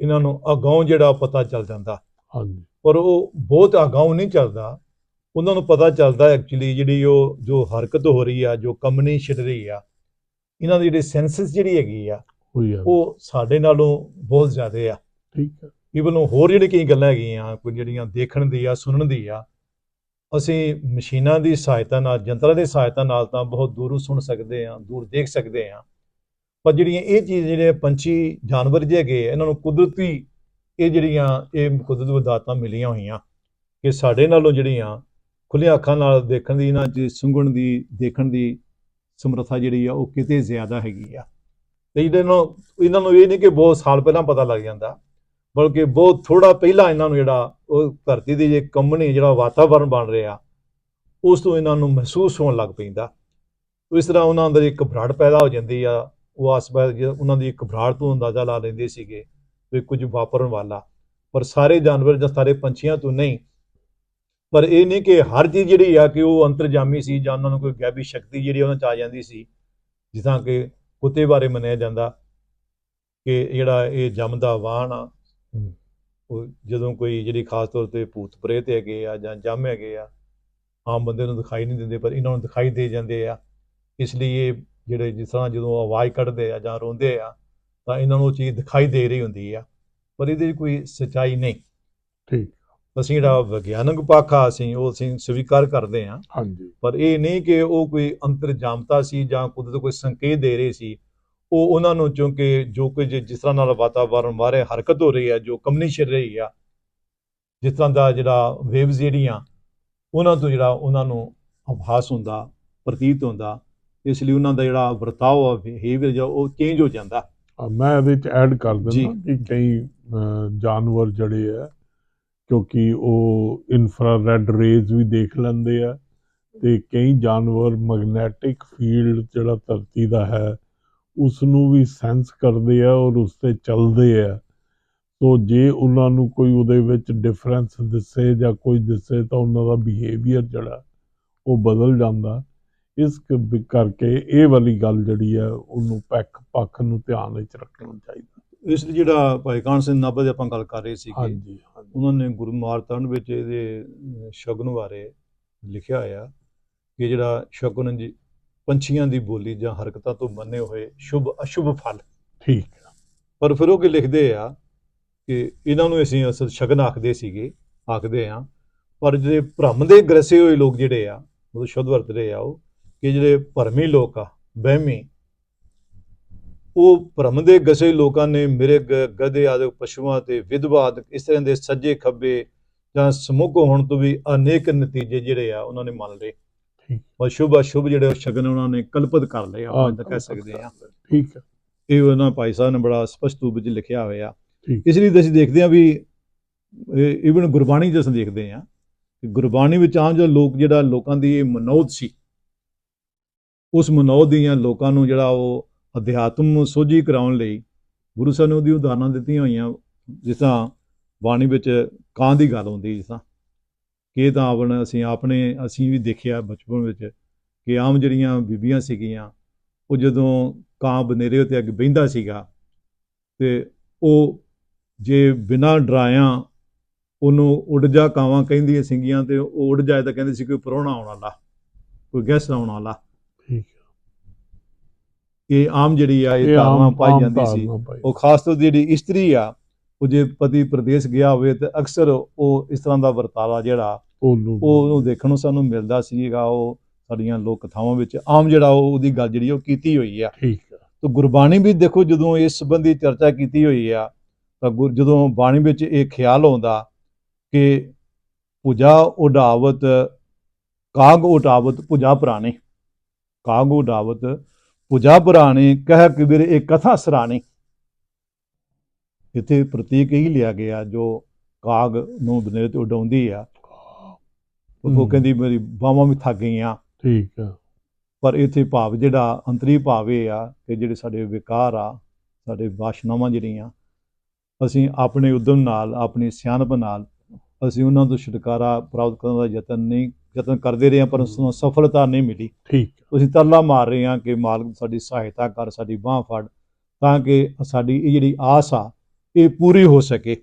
Speaker 2: ਇਹਨਾਂ ਨੂੰ ਅਗਾਉਂ ਜਿਹੜਾ ਪਤਾ ਚੱਲ ਜਾਂਦਾ।
Speaker 1: ਹਾਂਜੀ।
Speaker 2: ਪਰ ਉਹ ਬਹੁਤ ਅਗਾਉਂ ਨਹੀਂ ਚੱਲਦਾ। ਉਹਨਾਂ ਨੂੰ ਪਤਾ ਚੱਲਦਾ ਐਕਚੁਅਲੀ ਜਿਹੜੀ ਉਹ ਜੋ ਹਰਕਤ ਹੋ ਰਹੀ ਆ ਜੋ ਕੰਬਣੀ ਛਿੜ ਰਹੀ ਆ ਇਹਨਾਂ ਦੀ ਜਿਹੜੀ ਸੈਂਸਸ ਜਿਹੜੀ ਹੈਗੀ ਆ ਉਹ ਸਾਡੇ ਨਾਲੋਂ ਬਹੁਤ ਜ਼ਿਆਦਾ ਆ।
Speaker 1: ਠੀਕ ਹੈ
Speaker 2: ਈਵਨ ਹੋਰ ਜਿਹੜੀ ਕਈ ਗੱਲਾਂ ਹੈਗੀਆਂ ਕੋਈ ਜਿਹੜੀਆਂ ਦੇਖਣ ਦੀ ਆ ਸੁਣਨ ਦੀ ਆ ਅਸੀਂ ਮਸ਼ੀਨਾਂ ਦੀ ਸਹਾਇਤਾ ਨਾਲ ਯੰਤਰਾਂ ਦੀ ਸਹਾਇਤਾ ਨਾਲ ਤਾਂ ਬਹੁਤ ਦੂਰੋਂ ਸੁਣ ਸਕਦੇ ਹਾਂ, ਦੂਰ ਦੇਖ ਸਕਦੇ ਹਾਂ। ਪਰ ਜਿਹੜੀਆਂ ਇਹ ਚੀਜ਼, ਜਿਹੜੇ ਪੰਛੀ, ਜਾਨਵਰ ਜਿਹੇ ਹੈਗੇ, ਇਹਨਾਂ ਨੂੰ ਕੁਦਰਤੀ ਇਹ ਜਿਹੜੀਆਂ, ਇਹ ਕੁਦਰਤ ਵਿਦਾਤਾਂ ਮਿਲੀਆਂ ਹੋਈਆਂ ਕਿ ਸਾਡੇ ਨਾਲੋਂ ਜਿਹੜੀਆਂ ਖੁੱਲੀਆਂ ਅੱਖਾਂ ਨਾਲ ਦੇਖਣ ਦੀ, ਇਹਨਾਂ 'ਚ ਸੁੰਘਣ ਦੀ, ਦੇਖਣ ਦੀ ਸਮਰੱਥਾ ਜਿਹੜੀ ਆ, ਉਹ ਕਿਤੇ ਜ਼ਿਆਦਾ ਹੈਗੀ ਆ। ਤੇ ਇਹਨਾਂ ਨੂੰ ਇਹਨਾਂ ਨੂੰ ਇਹ ਨਹੀਂ ਕਿ ਬਹੁਤ ਸਾਲ ਪਹਿਲਾਂ ਪਤਾ ਲੱਗ ਜਾਂਦਾ। ਬਲਕਿ ਬਹੁਤ ਥੋੜਾ ਪਹਿਲਾਂ ਇਹਨਾਂ ਨੂੰ ਜਿਹੜਾ ਉਹ ਧਰਤੀ ਦੀ ਜੇ ਕੰਬਣੀ, ਜਿਹੜਾ ਵਾਤਾਵਰਣ ਬਣ ਰਿਹਾ, ਉਸ ਤੋਂ ਇਹਨਾਂ ਨੂੰ ਮਹਿਸੂਸ ਹੋਣ ਲੱਗ ਪੈਂਦਾ। ਇਸ ਤਰ੍ਹਾਂ ਉਹਨਾਂ ਅੰਦਰ ਇੱਕ ਘਬਰਾਹਟ ਪੈਦਾ ਹੋ ਜਾਂਦੀ ਆ। ਉਹ ਆਸ-ਪਾਸ ਉਹਨਾਂ ਦੀ ਘਬਰਾਹਟ ਤੋਂ ਅੰਦਾਜ਼ਾ ਲਾ ਲੈਂਦੇ ਸੀਗੇ ਵੀ ਕੁਝ ਵਾਪਰਨ ਵਾਲਾ। ਪਰ ਸਾਰੇ ਜਾਨਵਰ ਜਾਂ ਸਾਰੇ ਪੰਛੀਆਂ ਤੋਂ ਨਹੀਂ। ਪਰ ਇਹ ਨਹੀਂ ਕਿ ਹਰ ਚੀਜ਼ ਜਿਹੜੀ ਆ ਕਿ ਉਹ ਅੰਤਰਜਾਮੀ ਸੀ ਜਾਂ ਉਹਨਾਂ ਨੂੰ ਕੋਈ ਗੈਬੀ ਸ਼ਕਤੀ ਜਿਹੜੀ ਉਹਨਾਂ ਚ ਆ ਜਾਂਦੀ ਸੀ ਜਿਸ ਕਿ ਕੁੱਤੇ ਬਾਰੇ ਮੰਨਿਆ ਜਾਂਦਾ ਕਿ ਜਿਹੜਾ ਇਹ ਜੰਮਦਾ ਵਾਹਣ ਆ ਉਹ ਜਦੋਂ ਕੋਈ ਜਿਹੜੀ ਖਾਸ ਤੌਰ ਤੇ ਭੂਤ ਪ੍ਰੇਤ ਹੈਗੇ ਆ ਜਾਂ ਜੰਮ ਹੈਗੇ ਆ ਆਮ ਬੰਦੇ ਨੂੰ ਦਿਖਾਈ ਨਹੀਂ ਦਿੰਦੇ ਪਰ ਇਹਨਾਂ ਨੂੰ ਦਿਖਾਈ ਦੇ ਜਾਂਦੇ ਆ। ਇਸ ਲਈ ਇਹ ਜਿਹੜੇ ਜਿਸ ਤਰ੍ਹਾਂ ਜਦੋਂ ਆਵਾਜ਼ ਕੱਢਦੇ ਆ ਜਾਂ ਰੋਂਦੇ ਆ ਤਾਂ ਇਹਨਾਂ ਨੂੰ ਉਹ ਚੀਜ਼ ਦਿਖਾਈ ਦੇ ਰਹੀ ਹੁੰਦੀ ਆ। ਪਰ ਇਹਦੇ ਕੋਈ ਸਚਾਈ ਨਹੀਂ।
Speaker 1: ਠੀਕ।
Speaker 2: ਅਸੀਂ ਜਿਹੜਾ ਵਿਗਿਆਨਕ ਪੱਖ ਆ ਅਸੀਂ ਉਹ ਅਸੀਂ ਸਵੀਕਾਰ ਕਰਦੇ ਆ।
Speaker 1: ਹਾਂਜੀ।
Speaker 2: ਪਰ ਇਹ ਨਹੀਂ ਕਿ ਉਹ ਕੋਈ ਅੰਤਰਜਾਮਤਾ ਸੀ ਜਾਂ ਕੁਦਰਤ ਕੋਈ ਸੰਕੇਤ ਦੇ ਰਹੇ ਸੀ। ਉਹ ਉਹਨਾਂ ਨੂੰ ਚੂੰਕਿ ਜੋ ਕੁਝ ਜਿਸ ਤਰ੍ਹਾਂ ਨਾਲ ਵਾਤਾਵਰਣ ਮਾਰੇ ਹਰਕਤ ਹੋ ਰਹੀ ਹੈ ਜੋ ਕੰਬਣੀ ਛਿੜ ਰਹੀ ਆ ਜਿਸ ਤਰ੍ਹਾਂ ਦਾ ਜਿਹੜਾ ਵੇਵਸ ਜਿਹੜੀਆਂ ਉਹਨਾਂ ਤੋਂ ਜਿਹੜਾ ਉਹਨਾਂ ਨੂੰ ਆਭਾਸ ਹੁੰਦਾ ਪ੍ਰਤੀਤ ਹੁੰਦਾ ਇਸ ਲਈ ਉਹਨਾਂ ਦਾ ਜਿਹੜਾ ਵਰਤਾਓ ਆ ਬਿਹੇਵੀਅਰ ਜਿਹੜਾ ਉਹ ਚੇਂਜ ਹੋ ਜਾਂਦਾ
Speaker 1: ਮੈਂ ਇਹਦੇ ਚ ਐਡ ਕਰ
Speaker 2: ਜੀ।
Speaker 1: ਦਿੰਦਾ ਕਿ ਕਈ ਜਾਨਵਰ ਜਿਹੜੇ ਆ ਕਿਉਂਕਿ ਉਹ ਇਨਫਰਾਰੈਡ ਰੇਜ਼ ਵੀ ਦੇਖ ਲੈਂਦੇ ਆ ਤੇ ਕਈ ਜਾਨਵਰ ਮੈਗਨੈਟਿਕ ਫੀਲਡ ਜਿਹੜਾ ਧਰਤੀ ਦਾ ਹੈ ਉਸ ਨੂੰ ਵੀ ਸੈਂਸ ਕਰਦੇ ਆ ਔਰ ਉਸ ਤੇ ਚੱਲਦੇ ਆ। ਤੋ ਜੇ ਉਹਨਾਂ ਨੂੰ ਕੋਈ ਉਹਦੇ ਵਿੱਚ ਡਿਫਰੈਂਸ ਦਿਸੇ ਜਾਂ ਕੋਈ ਦਿਸੇ ਤਾਂ ਉਹਨਾਂ ਦਾ ਬਿਹੇਵੀਅਰ ਜਿਹੜਾ ਉਹ ਬਦਲ ਜਾਂਦਾ। ਇਸ ਕ- ਕਰਕੇ ਇਹ ਵਾਲੀ ਗੱਲ ਜਿਹੜੀ ਹੈ ਉਹਨੂੰ ਪੱਖ ਪੱਖ ਨੂੰ ਧਿਆਨ ਵਿੱਚ ਰੱਖਣਾ ਚਾਹੀਦਾ।
Speaker 2: ਇਸ ਲਈ ਜਿਹੜਾ ਭਾਈ ਕਾਨ ਸਿੰਘ ਨਾਭਾ ਦੀ ਆਪਾਂ ਗੱਲ ਕਰ ਰਹੇ ਸੀ
Speaker 1: ਹਾਂਜੀ
Speaker 2: ਉਹਨਾਂ ਨੇ ਗੁਰੂ ਮਾਰਤੰਡ ਵਿੱਚ ਇਹਦੇ ਸ਼ਗਨ ਬਾਰੇ ਲਿਖਿਆ ਹੋਇਆ ਕਿ ਜਿਹੜਾ ਸ਼ਗਨ ਜੀ ਪੰਛੀਆਂ ਦੀ ਬੋਲੀ ਜਾਂ ਹਰਕਤਾਂ ਤੋਂ ਬੰਨੇ ਹੋਏ ਸ਼ੁਭ ਅਸ਼ੁਭ ਫਲ।
Speaker 1: ਠੀਕ
Speaker 2: ਪਰ ਫਿਰ ਉਹ ਕੀ ਲਿਖਦੇ ਆ ਕਿ ਇਹਨਾਂ ਨੂੰ ਅਸੀਂ ਅਸਲ ਸ਼ਗਨ ਆਖਦੇ ਸੀਗੇ ਆਖਦੇ ਆ। ਪਰ ਜਿਹੜੇ ਭ੍ਰਮ ਦੇ ਗ੍ਰਸੇ ਹੋਏ ਲੋਕ ਜਿਹੜੇ ਆ ਉਹ ਸ਼ੁੱਧ ਵਰਤਦੇ ਆ ਉਹ ਕਿ ਜਿਹੜੇ ਭਰਮੀ ਲੋਕ ਆ ਵਹਿਮੀ ਉਹ ਭ੍ਰਮ ਦੇ ਗਸੇ ਲੋਕਾਂ ਨੇ ਮਿਰਗ ਗਧੇ ਆਦਿ ਪਸ਼ੂਆਂ ਤੇ ਵਿਧਵਾ ਆਦਿ ਇਸ ਤਰ੍ਹਾਂ ਦੇ ਸੱਜੇ ਖੱਬੇ ਜਾਂ ਸਮੁੱਖ ਹੋਣ ਤੋਂ ਵੀ ਅਨੇਕ ਨਤੀਜੇ ਜਿਹੜੇ ਆ ਉਹਨਾਂ ਨੇ ਮੰਨ ਲਏ। ਔਰ ਸ਼ੁਭ ਅਸ਼ੁਭ ਜਿਹੜੇ ਸ਼ਗਨ ਉਹਨਾਂ ਨੇ ਕਲਪਿਤ ਕਰ ਲਏ ਆਪਾਂ ਇਦਾਂ ਕਹਿ ਸਕਦੇ ਆ।
Speaker 1: ਠੀਕ ਹੈ
Speaker 2: ਇਹ ਉਹਨਾਂ ਭਾਈ ਸਾਹਿਬ ਨੇ ਬੜਾ ਸਪਸ਼ਟ ਰੂਪ ਵਿੱਚ ਲਿਖਿਆ ਹੋਇਆ। ਇਸ ਲਈ ਅਸੀਂ ਦੇਖਦੇ ਹਾਂ ਵੀ ਇਵਨ ਗੁਰਬਾਣੀ ਅਸੀਂ ਦੇਖਦੇ ਕਿ ਗੁਰਬਾਣੀ ਵਿੱਚ ਆਮ ਜੋ ਲੋਕ ਜਿਹੜਾ ਲੋਕਾਂ ਦੀ ਇਹ ਮਨੋਦ ਸੀ ਉਸ ਮਨੋਦ ਦੀਆਂ ਲੋਕਾਂ ਨੂੰ ਜਿਹੜਾ ਉਹ ਅਧਿਆਤਮ ਸੋਝੀ ਕਰਾਉਣ ਲਈ ਗੁਰੂ ਸਾਹਿਬ ਨੇ ਉਹਦੀ ਉਦਾਹਰਨਾਂ ਦਿੱਤੀਆਂ ਹੋਈਆਂ ਜਿਸ ਤਰ੍ਹਾਂ ਬਾਣੀ ਵਿੱਚ ਕਾਂ ਦੀ ਗੱਲ ਹੁੰਦੀ ਜਿਸ ਤਰ੍ਹਾਂ ਕਿ ਇਹ ਤਾਂ ਆਪਣ ਅਸੀਂ ਆਪਣੇ ਅਸੀਂ ਵੀ ਦੇਖਿਆ ਬਚਪਨ ਵਿੱਚ ਕਿ ਆਮ ਜਿਹੜੀਆਂ ਬੀਬੀਆਂ ਸੀਗੀਆਂ ਉਹ ਜਦੋਂ ਕਾਂ ਬਨੇਰੇ ਉੱਤੇ ਅੱਗੇ ਬਹਿੰਦਾ ਸੀਗਾ ਤੇ ਉਹ ਜੇ ਬਿਨਾਂ ਡਰਾਇਆ ਉਹਨੂੰ ਉੱਡ ਜਾ ਕਾਵਾਂ ਕਹਿੰਦੀਆਂ ਸੀਗੀਆਂ ਤੇ ਉਹ ਉੱਡ ਜਾਏ ਤਾਂ ਕਹਿੰਦੇ ਸੀ ਕੋਈ ਪ੍ਰਾਹੁਣਾ ਆਉਣ ਵਾਲਾ ਕੋਈ ਗੈਸਟ ਆਉਣ ਵਾਲਾ
Speaker 1: ਠੀਕ
Speaker 2: ਇਹ ਆਮ ਜਿਹੜੀ ਆ ਇਹ ਧਾਰਨਾ ਪਾਈ ਜਾਂਦੀ ਸੀ। ਉਹ ਖਾਸ ਤੌਰ ਤੇ ਜਿਹੜੀ ਇਸਤਰੀ ਆ ਉਹ ਜੇ ਪਤੀ ਪ੍ਰਦੇਸ਼ ਗਿਆ ਹੋਵੇ ਤੇ ਅਕਸਰ ਉਹ ਇਸ ਤਰ੍ਹਾਂ ਦਾ ਵਰਤਾਵਾ ਜਿਹੜਾ ਉਹ ਉਹਨੂੰ ਦੇਖਣ ਨੂੰ ਸਾਨੂੰ ਮਿਲਦਾ ਸੀਗਾ ਉਹ ਸਾਡੀਆਂ ਲੋਕ ਕਥਾਵਾਂ ਵਿੱਚ ਆਮ ਜਿਹੜਾ ਉਹ ਉਹਦੀ ਗੱਲ ਜਿਹੜੀ ਉਹ ਕੀਤੀ ਹੋਈ ਆ।
Speaker 1: ਠੀਕ ਹੈ
Speaker 2: ਤੋ ਗੁਰਬਾਣੀ ਵੀ ਦੇਖੋ ਜਦੋਂ ਇਸ ਸੰਬੰਧੀ ਚਰਚਾ ਕੀਤੀ ਹੋਈ ਆ ਤਾਂ ਗੁਰ ਜਦੋਂ ਬਾਣੀ ਵਿੱਚ ਇਹ ਖਿਆਲ ਆਉਂਦਾ ਕਿ ਪੂਜਾ ਉਡਾਵਤ ਕਾਗ ਉਡਾਵਤ ਪੂਜਾ ਪੁਰਾਣੇ। ਕਾਗ ਉਡਾਵਤ ਪੂਜਾ ਪੁਰਾਣੇ ਕਹਿ ਕਬੀਰ ਇਹ ਕਥਾ ਸਰਾਣੇ। ਇੱਥੇ ਪ੍ਰਤੀਕ ਹੀ ਲਿਆ ਗਿਆ ਜੋ ਕਾਗ ਨੂੰ ਬਨੇਰੇ ਤੇ ਉਡਾਉਂਦੀ ਆ। ਉਹ। ਕਹਿੰਦੀ ਮੇਰੀ ਬਾਹਾਂ ਵੀ ਥੱਕ ਗਈਆਂ।
Speaker 1: ਠੀਕ ਹੈ
Speaker 2: ਪਰ ਇੱਥੇ ਭਾਵ ਜਿਹੜਾ ਅੰਤਰੀ ਭਾਵ ਇਹ ਆ ਕਿ ਜਿਹੜੇ ਸਾਡੇ ਵਿਕਾਰ ਆ ਸਾਡੇ ਵਾਸ਼ਨਾਵਾਂ ਜਿਹੜੀਆਂ ਅਸੀਂ ਆਪਣੇ ਉਦਮ ਨਾਲ ਆਪਣੀ ਸਿਆਣਪ ਨਾਲ ਅਸੀਂ ਉਹਨਾਂ ਤੋਂ ਛੁਟਕਾਰਾ ਪ੍ਰਾਪਤ ਕਰਨ ਦਾ ਯਤਨ ਨਹੀਂ ਯਤਨ ਕਰਦੇ ਰਹੇ ਹਾਂ ਪਰ ਉਸ ਨੂੰ ਸਫਲਤਾ ਨਹੀਂ ਮਿਲੀ।
Speaker 1: ਠੀਕ
Speaker 2: ਅਸੀਂ ਤਰਲਾ ਮਾਰ ਰਹੇ ਹਾਂ ਕਿ ਮਾਲਕ ਸਾਡੀ ਸਹਾਇਤਾ ਕਰ ਸਾਡੀ ਬਾਹ ਫੜ ਤਾਂ ਕਿ ਸਾਡੀ ਇਹ ਜਿਹੜੀ ਆਸ ਆ ਇਹ ਪੂਰੀ ਹੋ ਸਕੇ।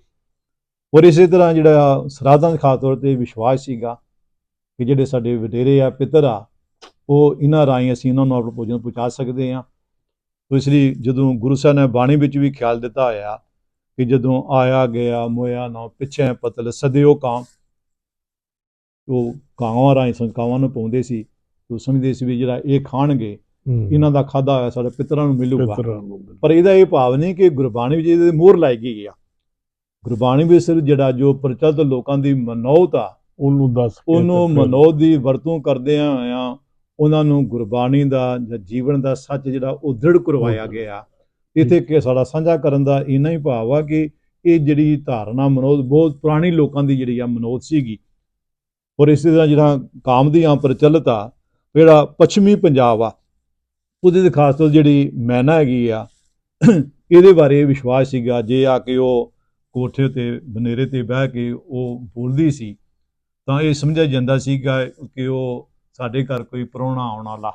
Speaker 2: ਔਰ ਇਸੇ ਤਰ੍ਹਾਂ ਜਿਹੜਾ ਸਰਾਧਾਂ ਦੇ ਖਾਸ ਤੌਰ ਤੇ ਵਿਸ਼ਵਾਸ ਸੀਗਾ ਕਿ ਜਿਹੜੇ ਸਾਡੇ ਵਡੇਰੇ ਆ, ਪਿਤਰ ਆ, ਉਹ ਇਹਨਾਂ ਰਾਹੀਂ ਅਸੀਂ ਇਹਨਾਂ ਨੂੰ ਆਪਣਾ ਭੋਜਨ ਪਹੁੰਚਾ ਸਕਦੇ ਹਾਂ। ਤੋ ਇਸ ਲਈ ਜਦੋਂ ਗੁਰੂ ਸਾਹਿਬ ਨੇ ਬਾਣੀ ਵਿੱਚ ਵੀ ਖਿਆਲ ਦਿੱਤਾ ਹੋਇਆ ਕਿ ਜਦੋਂ ਆਇਆ, ਗਿਆ, ਮੋਇਆ, ਨਾ ਪਿੱਛੇ ਪਤਲ, ਸਦਿਓ ਕਾਂ ਉਹ ਕਾਂਵਾਂ ਰਾਹੀਂ ਸੰਕਾਵਾਂ ਨੂੰ ਪਾਉਂਦੇ ਸੀ, ਤੋ ਸਮਝਦੇ ਸੀ ਵੀ ਜਿਹੜਾ ਇਹ ਖਾਣਗੇ ਇਹਨਾਂ ਦਾ ਖਾਦਾ ਹੋਇਆ ਸਾਡੇ ਪਿਤਰਾਂ ਨੂੰ ਮਿਲੂਗਾ। ਪਰ ਇਹਦਾ ਇਹ ਭਾਵ ਨਹੀਂ ਕਿ ਗੁਰਬਾਣੀ ਵਿੱਚ ਇਹਦੇ ਮੋਹਰ ਲਾਈ ਗਈ ਆ। ਗੁਰਬਾਣੀ ਵਿੱਚ ਸਿਰਫ ਜਿਹੜਾ ਜੋ ਪ੍ਰਚਲਿਤ ਲੋਕਾਂ ਦੀ ਮਨੌਤ ਆ
Speaker 1: ਉਹਨੂੰ ਦੱਸ ਕੇ
Speaker 2: ਉਹਨੂੰ ਮਨੌਤ ਦੀ ਵਰਤੋਂ ਕਰਦੇ ਆ ਉਹਨਾਂ ਨੂੰ ਗੁਰਬਾਣੀ ਦਾ ਜਾਂ ਜੀਵਨ ਦਾ ਸੱਚ ਜਿਹੜਾ ਉਹ ਦ੍ਰਿੜ ਕਰਵਾਇਆ ਗਿਆ। ਇੱਥੇ ਕਿ ਸਾਡਾ ਸਾਂਝਾ ਕਰਨ ਦਾ ਇੰਨਾ ਹੀ ਭਾਵ ਆ ਕਿ ਇਹ ਜਿਹੜੀ ਧਾਰਨਾ ਮਨੋਦ ਬਹੁਤ ਪੁਰਾਣੀ ਲੋਕਾਂ ਦੀ ਜਿਹੜੀ ਆ ਮਨੋਦ ਸੀਗੀ। ਔਰ ਇਸੇ ਤਰ੍ਹਾਂ ਜਿਹੜਾ ਕਾਮ ਦੀਆਂ ਪ੍ਰਚਲਿਤ ਆ ਜਿਹੜਾ ਪੱਛਮੀ ਪੰਜਾਬ ਆ ਉਹਦੇ ਤੇ ਖਾਸ ਤੌਰ ਜਿਹੜੀ ਮੈਨਾ ਹੈਗੀ ਆ, ਇਹਦੇ ਬਾਰੇ ਵਿਸ਼ਵਾਸ ਸੀਗਾ। ਜੇ ਆ ਕੇ ਉਹ ਕੋਠੇ ਤੇ, ਬਨੇਰੇ ਤੇ ਬਹਿ ਕੇ ਉਹ ਬੋਲਦੀ ਸੀ, ਤਾਂ ਇਹ ਸਮਝਿਆ ਜਾਂਦਾ ਸੀਗਾ ਕਿ ਉਹ ਸਾਡੇ ਘਰ ਕੋਈ ਪ੍ਰਾਹੁਣਾ ਆਉਣ ਵਾਲਾ।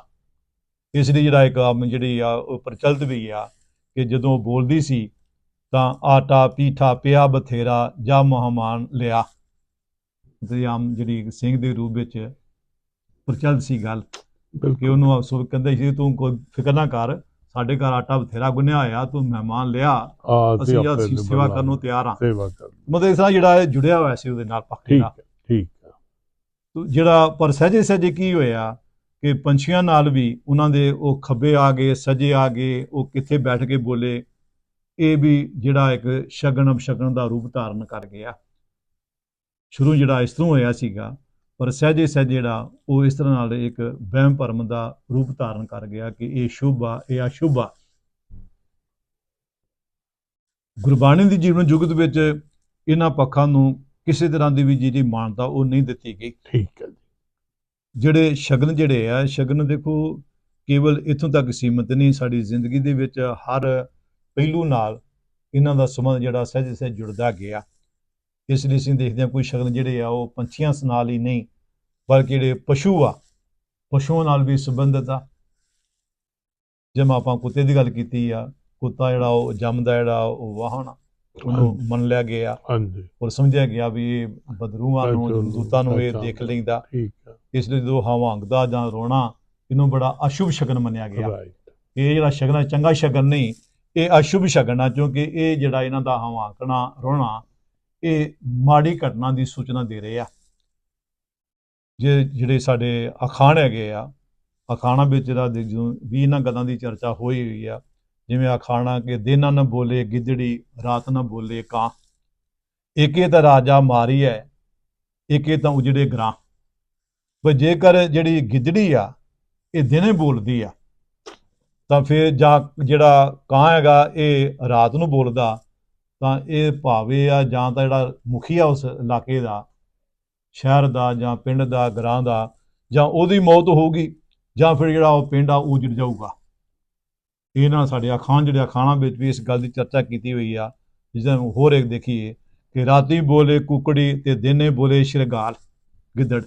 Speaker 2: ਇਸ ਲਈ ਜਿਹੜਾ ਇੱਕ ਆਮ ਜਿਹੜੀ ਆ, ਉਹ ਪ੍ਰਚਲਿਤ ਵੀ ਆ ਕਿ ਜਦੋਂ ਬੋਲਦੀ ਸੀ, ਤਾਂ ਆਟਾ, ਪੀਠਾ, ਪਿਆ ਬਥੇਰਾ ਜਾਂ ਮਹਿਮਾਨ ਲਿਆ। ਤੇ ਆਮ ਜਿਹੜੀ ਸਿੰਘ ਦੇ ਰੂਪ ਵਿੱਚ ਪ੍ਰਚਲਿਤ ਸੀ ਗੱਲ। ਕਿ
Speaker 1: ਬਿਲਕੁਲ
Speaker 2: ਉਹਨੂੰ ਸੋ ਕਹਿੰਦੇ ਸੀ ਤੂੰ ਕੋਈ ਫਿਕਰ ਨਾ ਕਰ ਸਾਡੇ ਘਰ ਆਟਾ ਬਥੇਰਾ ਗੁੰਨਿਆ ਹੋਇਆ ਤੂੰ ਮਹਿਮਾਨ ਲਿਆ
Speaker 1: ਆ
Speaker 2: ਅਸੀਂ ਅਸੀਂ ਸੇਵਾ ਕਰਨ ਨੂੰ ਤਿਆਰ ਹਾਂ।
Speaker 1: ਸੇਵਾ ਕਰ
Speaker 2: ਮਤਲਬ ਇਸ ਤਰ੍ਹਾਂ ਜਿਹੜਾ ਜੁੜਿਆ ਹੋਇਆ ਸੀ ਉਹਦੇ ਨਾਲ ਪੱਕੇ
Speaker 1: ਠੀਕ
Speaker 2: ਨਾਲ
Speaker 1: ਠੀਕ
Speaker 2: ਤੋ ਜਿਹੜਾ ਪਰ ਸਹਜੇ ਸਹਜੇ ਕੀ ਹੋਇਆ ਕਿ ਪੰਛੀਆਂ ਨਾਲ ਵੀ ਉਹਨਾਂ ਦੇ ਉਹ ਖੱਬੇ ਆ ਗਏ ਸੱਜੇ ਆ ਗਏ ਉਹ ਕਿੱਥੇ ਬੈਠ ਕੇ ਬੋਲੇ ਇਹ ਵੀ ਜਿਹੜਾ ਇੱਕ ਸ਼ਗਨ ਅਪਸ਼ਗਨ ਦਾ ਰੂਪ ਧਾਰਨ ਕਰ ਗਿਆ। ਸ਼ੁਰੂ ਜਿਹੜਾ ਇਸ ਤੋਂ ਹੋਇਆ ਸੀਗਾ ਪਰ ਸਹਿਜੇ ਸਹਿਜ ਜਿਹੜਾ ਉਹ ਇਸ ਤਰ੍ਹਾਂ ਨਾਲ ਇੱਕ ਵਹਿਮ ਭਰਮ ਦਾ ਰੂਪ ਧਾਰਨ ਕਰ ਗਿਆ ਕਿ ਇਹ ਸ਼ੁਭ ਆ ਇਹ ਅਸ਼ੁਭ ਆ। ਗੁਰਬਾਣੀ ਦੀ ਜੀਵਨ ਜੁਗਤ ਵਿੱਚ ਇਹਨਾਂ ਪੱਖਾਂ ਨੂੰ ਕਿਸੇ ਤਰ੍ਹਾਂ ਦੀ ਵੀ ਜਿਹੜੀ ਮਾਨਤਾ ਉਹ ਨਹੀਂ ਦਿੱਤੀ ਗਈ।
Speaker 1: ਠੀਕ ਹੈ ਜੀ।
Speaker 2: ਜਿਹੜੇ ਸ਼ਗਨ ਜਿਹੜੇ ਆ ਸ਼ਗਨ ਦੇਖੋ ਕੇਵਲ ਇੱਥੋਂ ਤੱਕ ਸੀਮਿਤ ਨਹੀਂ ਸਾਡੀ ਜ਼ਿੰਦਗੀ ਦੇ ਵਿੱਚ ਹਰ ਪਹਿਲੂ ਨਾਲ ਇਹਨਾਂ ਦਾ ਸੰਬੰਧ ਜਿਹੜਾ ਸਹਿਜ ਸਹਿਜ ਜੁੜਦਾ ਗਿਆ। ਇਸ ਲਈ ਅਸੀਂ ਦੇਖਦੇ ਹਾਂ ਕੋਈ ਸ਼ਗਨ ਜਿਹੜੇ ਆ ਉਹ ਪੰਛੀਆਂ ਨਾਲ ਹੀ ਨਹੀਂ ਬਲਕਿ ਜਿਹੜੇ ਪਸ਼ੂ ਆ ਪਸ਼ੂਆਂ ਨਾਲ ਵੀ ਸੰਬੰਧਿਤ ਆ। ਜਿਵੇਂ ਆਪਾਂ ਕੁੱਤੇ ਦੀ ਗੱਲ ਕੀਤੀ ਆ ਕੁੱਤਾ ਜਿਹੜਾ ਉਹ ਜੰਮਦਾ ਜਿਹੜਾ ਉਹ ਵਾਹਣ ਉਹਨੂੰ ਮੰਨ ਲਿਆ ਗਿਆ।
Speaker 1: ਹਾਂਜੀ।
Speaker 2: ਔਰ ਸਮਝਿਆ ਗਿਆ ਵੀ ਇਹ ਬਦਰੂਆਂ ਨੂੰ ਦੂਤਾਂ ਨੂੰ। ਇਹ। ਦੇਖ ਲੈਂਦਾ।
Speaker 1: ਠੀਕ
Speaker 2: ਇਸ ਲਈ ਜਦੋਂ ਹਵਾਂਗਦਾ ਜਾਂ ਰੋਣਾ ਇਹਨੂੰ ਬੜਾ ਅਸ਼ੁਭ ਸ਼ਗਨ ਮੰਨਿਆ ਗਿਆ। ਇਹ ਜਿਹੜਾ ਸ਼ਗਨ ਚੰਗਾ ਸ਼ਗਨ ਨਹੀਂ ਇਹ ਅਸ਼ੁਭ ਸ਼ਗਨ ਆ ਕਿਉਂਕਿ ਇਹ ਜਿਹੜਾ ਇਹਨਾਂ ਦਾ ਹਵਾਂਕਣਾ ਰੋਣਾ ਇਹ ਮਾੜੀ ਘਟਨਾ ਦੀ ਸੂਚਨਾ ਦੇ ਰਹੇ ਆ। ਜੇ ਜਿਹੜੇ ਸਾਡੇ ਅਖਾਣ ਹੈਗੇ ਆ, ਅਖਾਣਾ ਵਿੱਚ ਜਿਹੜਾ ਜਦੋਂ ਵੀ ਇਹਨਾਂ ਗੱਲਾਂ ਦੀ ਚਰਚਾ ਹੋਈ ਹੋਈ ਆ, ਜਿਵੇਂ ਅਖਾਣਾ ਕਿ ਦਿਨ ਨਾ ਬੋਲੇ, ਗਿੱਦੜੀ, ਰਾਤ ਨਾ ਬੋਲੇ, ਕਾਂ। ਏਕੇ ਤਾਂ ਰਾਜਾ ਮਾਰੀ ਹੈ ਏਕੇ ਤਾਂ ਉਜੜੇ ਗਰਾਂ। ਪਰ ਜੇਕਰ ਜਿਹੜੀ ਗਿੱਦੜੀ ਆ, ਇਹ ਦਿਨੇ ਬੋਲਦੀ ਆ, ਤਾਂ ਫਿਰ ਜਾਂ ਜਿਹੜਾ ਕਾਂ ਹੈਗਾ, ਇਹ ਰਾਤ ਨੂੰ ਬੋਲਦਾ ਤਾਂ ਇਹ ਭਾਵੇਂ ਆ ਜਾਂ ਤਾਂ ਜਿਹੜਾ ਮੁਖੀਆ ਉਸ ਇਲਾਕੇ ਦਾ, ਸ਼ਹਿਰ ਦਾ ਜਾਂ ਪਿੰਡ ਦਾ, ਗ੍ਰਾਂ ਦਾ, ਜਾਂ ਉਹਦੀ ਮੌਤ ਹੋਊਗੀ, ਜਾਂ ਫਿਰ ਜਿਹੜਾ ਉਹ ਪਿੰਡ ਆ ਉਜੜ ਜਾਊਗਾ। ਇਹਨਾਂ ਸਾਡੇ ਅਖਾਣ ਜਿਹੜੇ ਅਖਾਣਾ ਵਿੱਚ ਵੀ ਇਸ ਗੱਲ ਦੀ ਚਰਚਾ ਕੀਤੀ ਹੋਈ ਆ, ਜਿਸ ਨੂੰ ਹੋਰ ਇੱਕ ਦੇਖੀਏ ਕਿ ਰਾਤੀ ਬੋਲੇ ਕੁਕੜੀ ਤੇ ਦਿਨੇ ਬੋਲੇ ਸ਼ਿਰਗਾਲ, ਗਿੱਦੜ।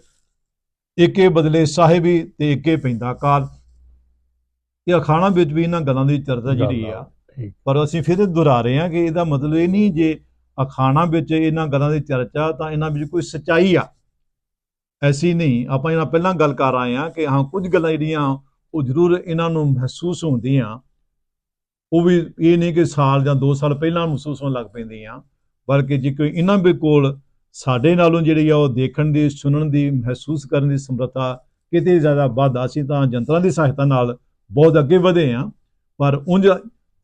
Speaker 2: ਏਕੇ ਬਦਲੇ ਸਾਹਿਬੀ ਤੇ ਏਕੇ ਪੈਂਦਾ ਕਾਲ। ਇਹ ਅਖਾਣਾ ਵਿੱਚ ਵੀ ਇਹਨਾਂ ਗੱਲਾਂ ਦੀ ਚਰਚਾ ਜਿਹੜੀ ਆ ਪਰ ਅਸੀਂ ਫਿਰ ਦੁਹਰਾ ਰਹੇ ਹਾਂ ਕਿ ਇਹਦਾ ਮਤਲਬ ਇਹ ਨਹੀਂ ਜੇ ਅਖਾਣਾ ਵਿੱਚ ਇਹਨਾਂ ਗੱਲਾਂ ਦੀ ਚਰਚਾ ਤਾਂ ਇਹਨਾਂ ਵਿੱਚ ਕੋਈ ਸਚਾਈ ਆ। ਐਸੀ ਨਹੀਂ, ਆਪਾਂ ਇਹਨਾਂ ਪਹਿਲਾਂ ਗੱਲ ਕਰ ਆਏ ਹਾਂ ਕਿ ਹਾਂ, ਕੁਝ ਗੱਲਾਂ ਜਿਹੜੀਆਂ ਉਹ ਜ਼ਰੂਰ ਇਹਨਾਂ ਨੂੰ ਮਹਿਸੂਸ ਹੁੰਦੀਆਂ। ਉਹ ਵੀ ਇਹ ਨਹੀਂ ਕਿ ਸਾਲ ਜਾਂ 2 ਸਾਲ ਪਹਿਲਾਂ ਮਹਿਸੂਸ ਹੋਣ ਲੱਗ ਪੈਂਦੀਆਂ, ਬਲਕਿ ਜੇ ਕੋਈ ਇਹਨਾਂ ਦੇ ਕੋਲ ਸਾਡੇ ਨਾਲੋਂ ਜਿਹੜੀ ਆ ਉਹ ਦੇਖਣ ਦੀ, ਸੁਣਨ ਦੀ, ਮਹਿਸੂਸ ਕਰਨ ਦੀ ਸਮਰੱਥਾ ਕਿਤੇ ਜ਼ਿਆਦਾ ਵੱਧ ਅਸੀਂ ਤਾਂ ਜੰਤਰਾਂ ਦੀ ਸਹਾਇਤਾ ਨਾਲ ਬਹੁਤ ਅੱਗੇ ਵਧੇ ਆ। ਪਰ ਉਂਝ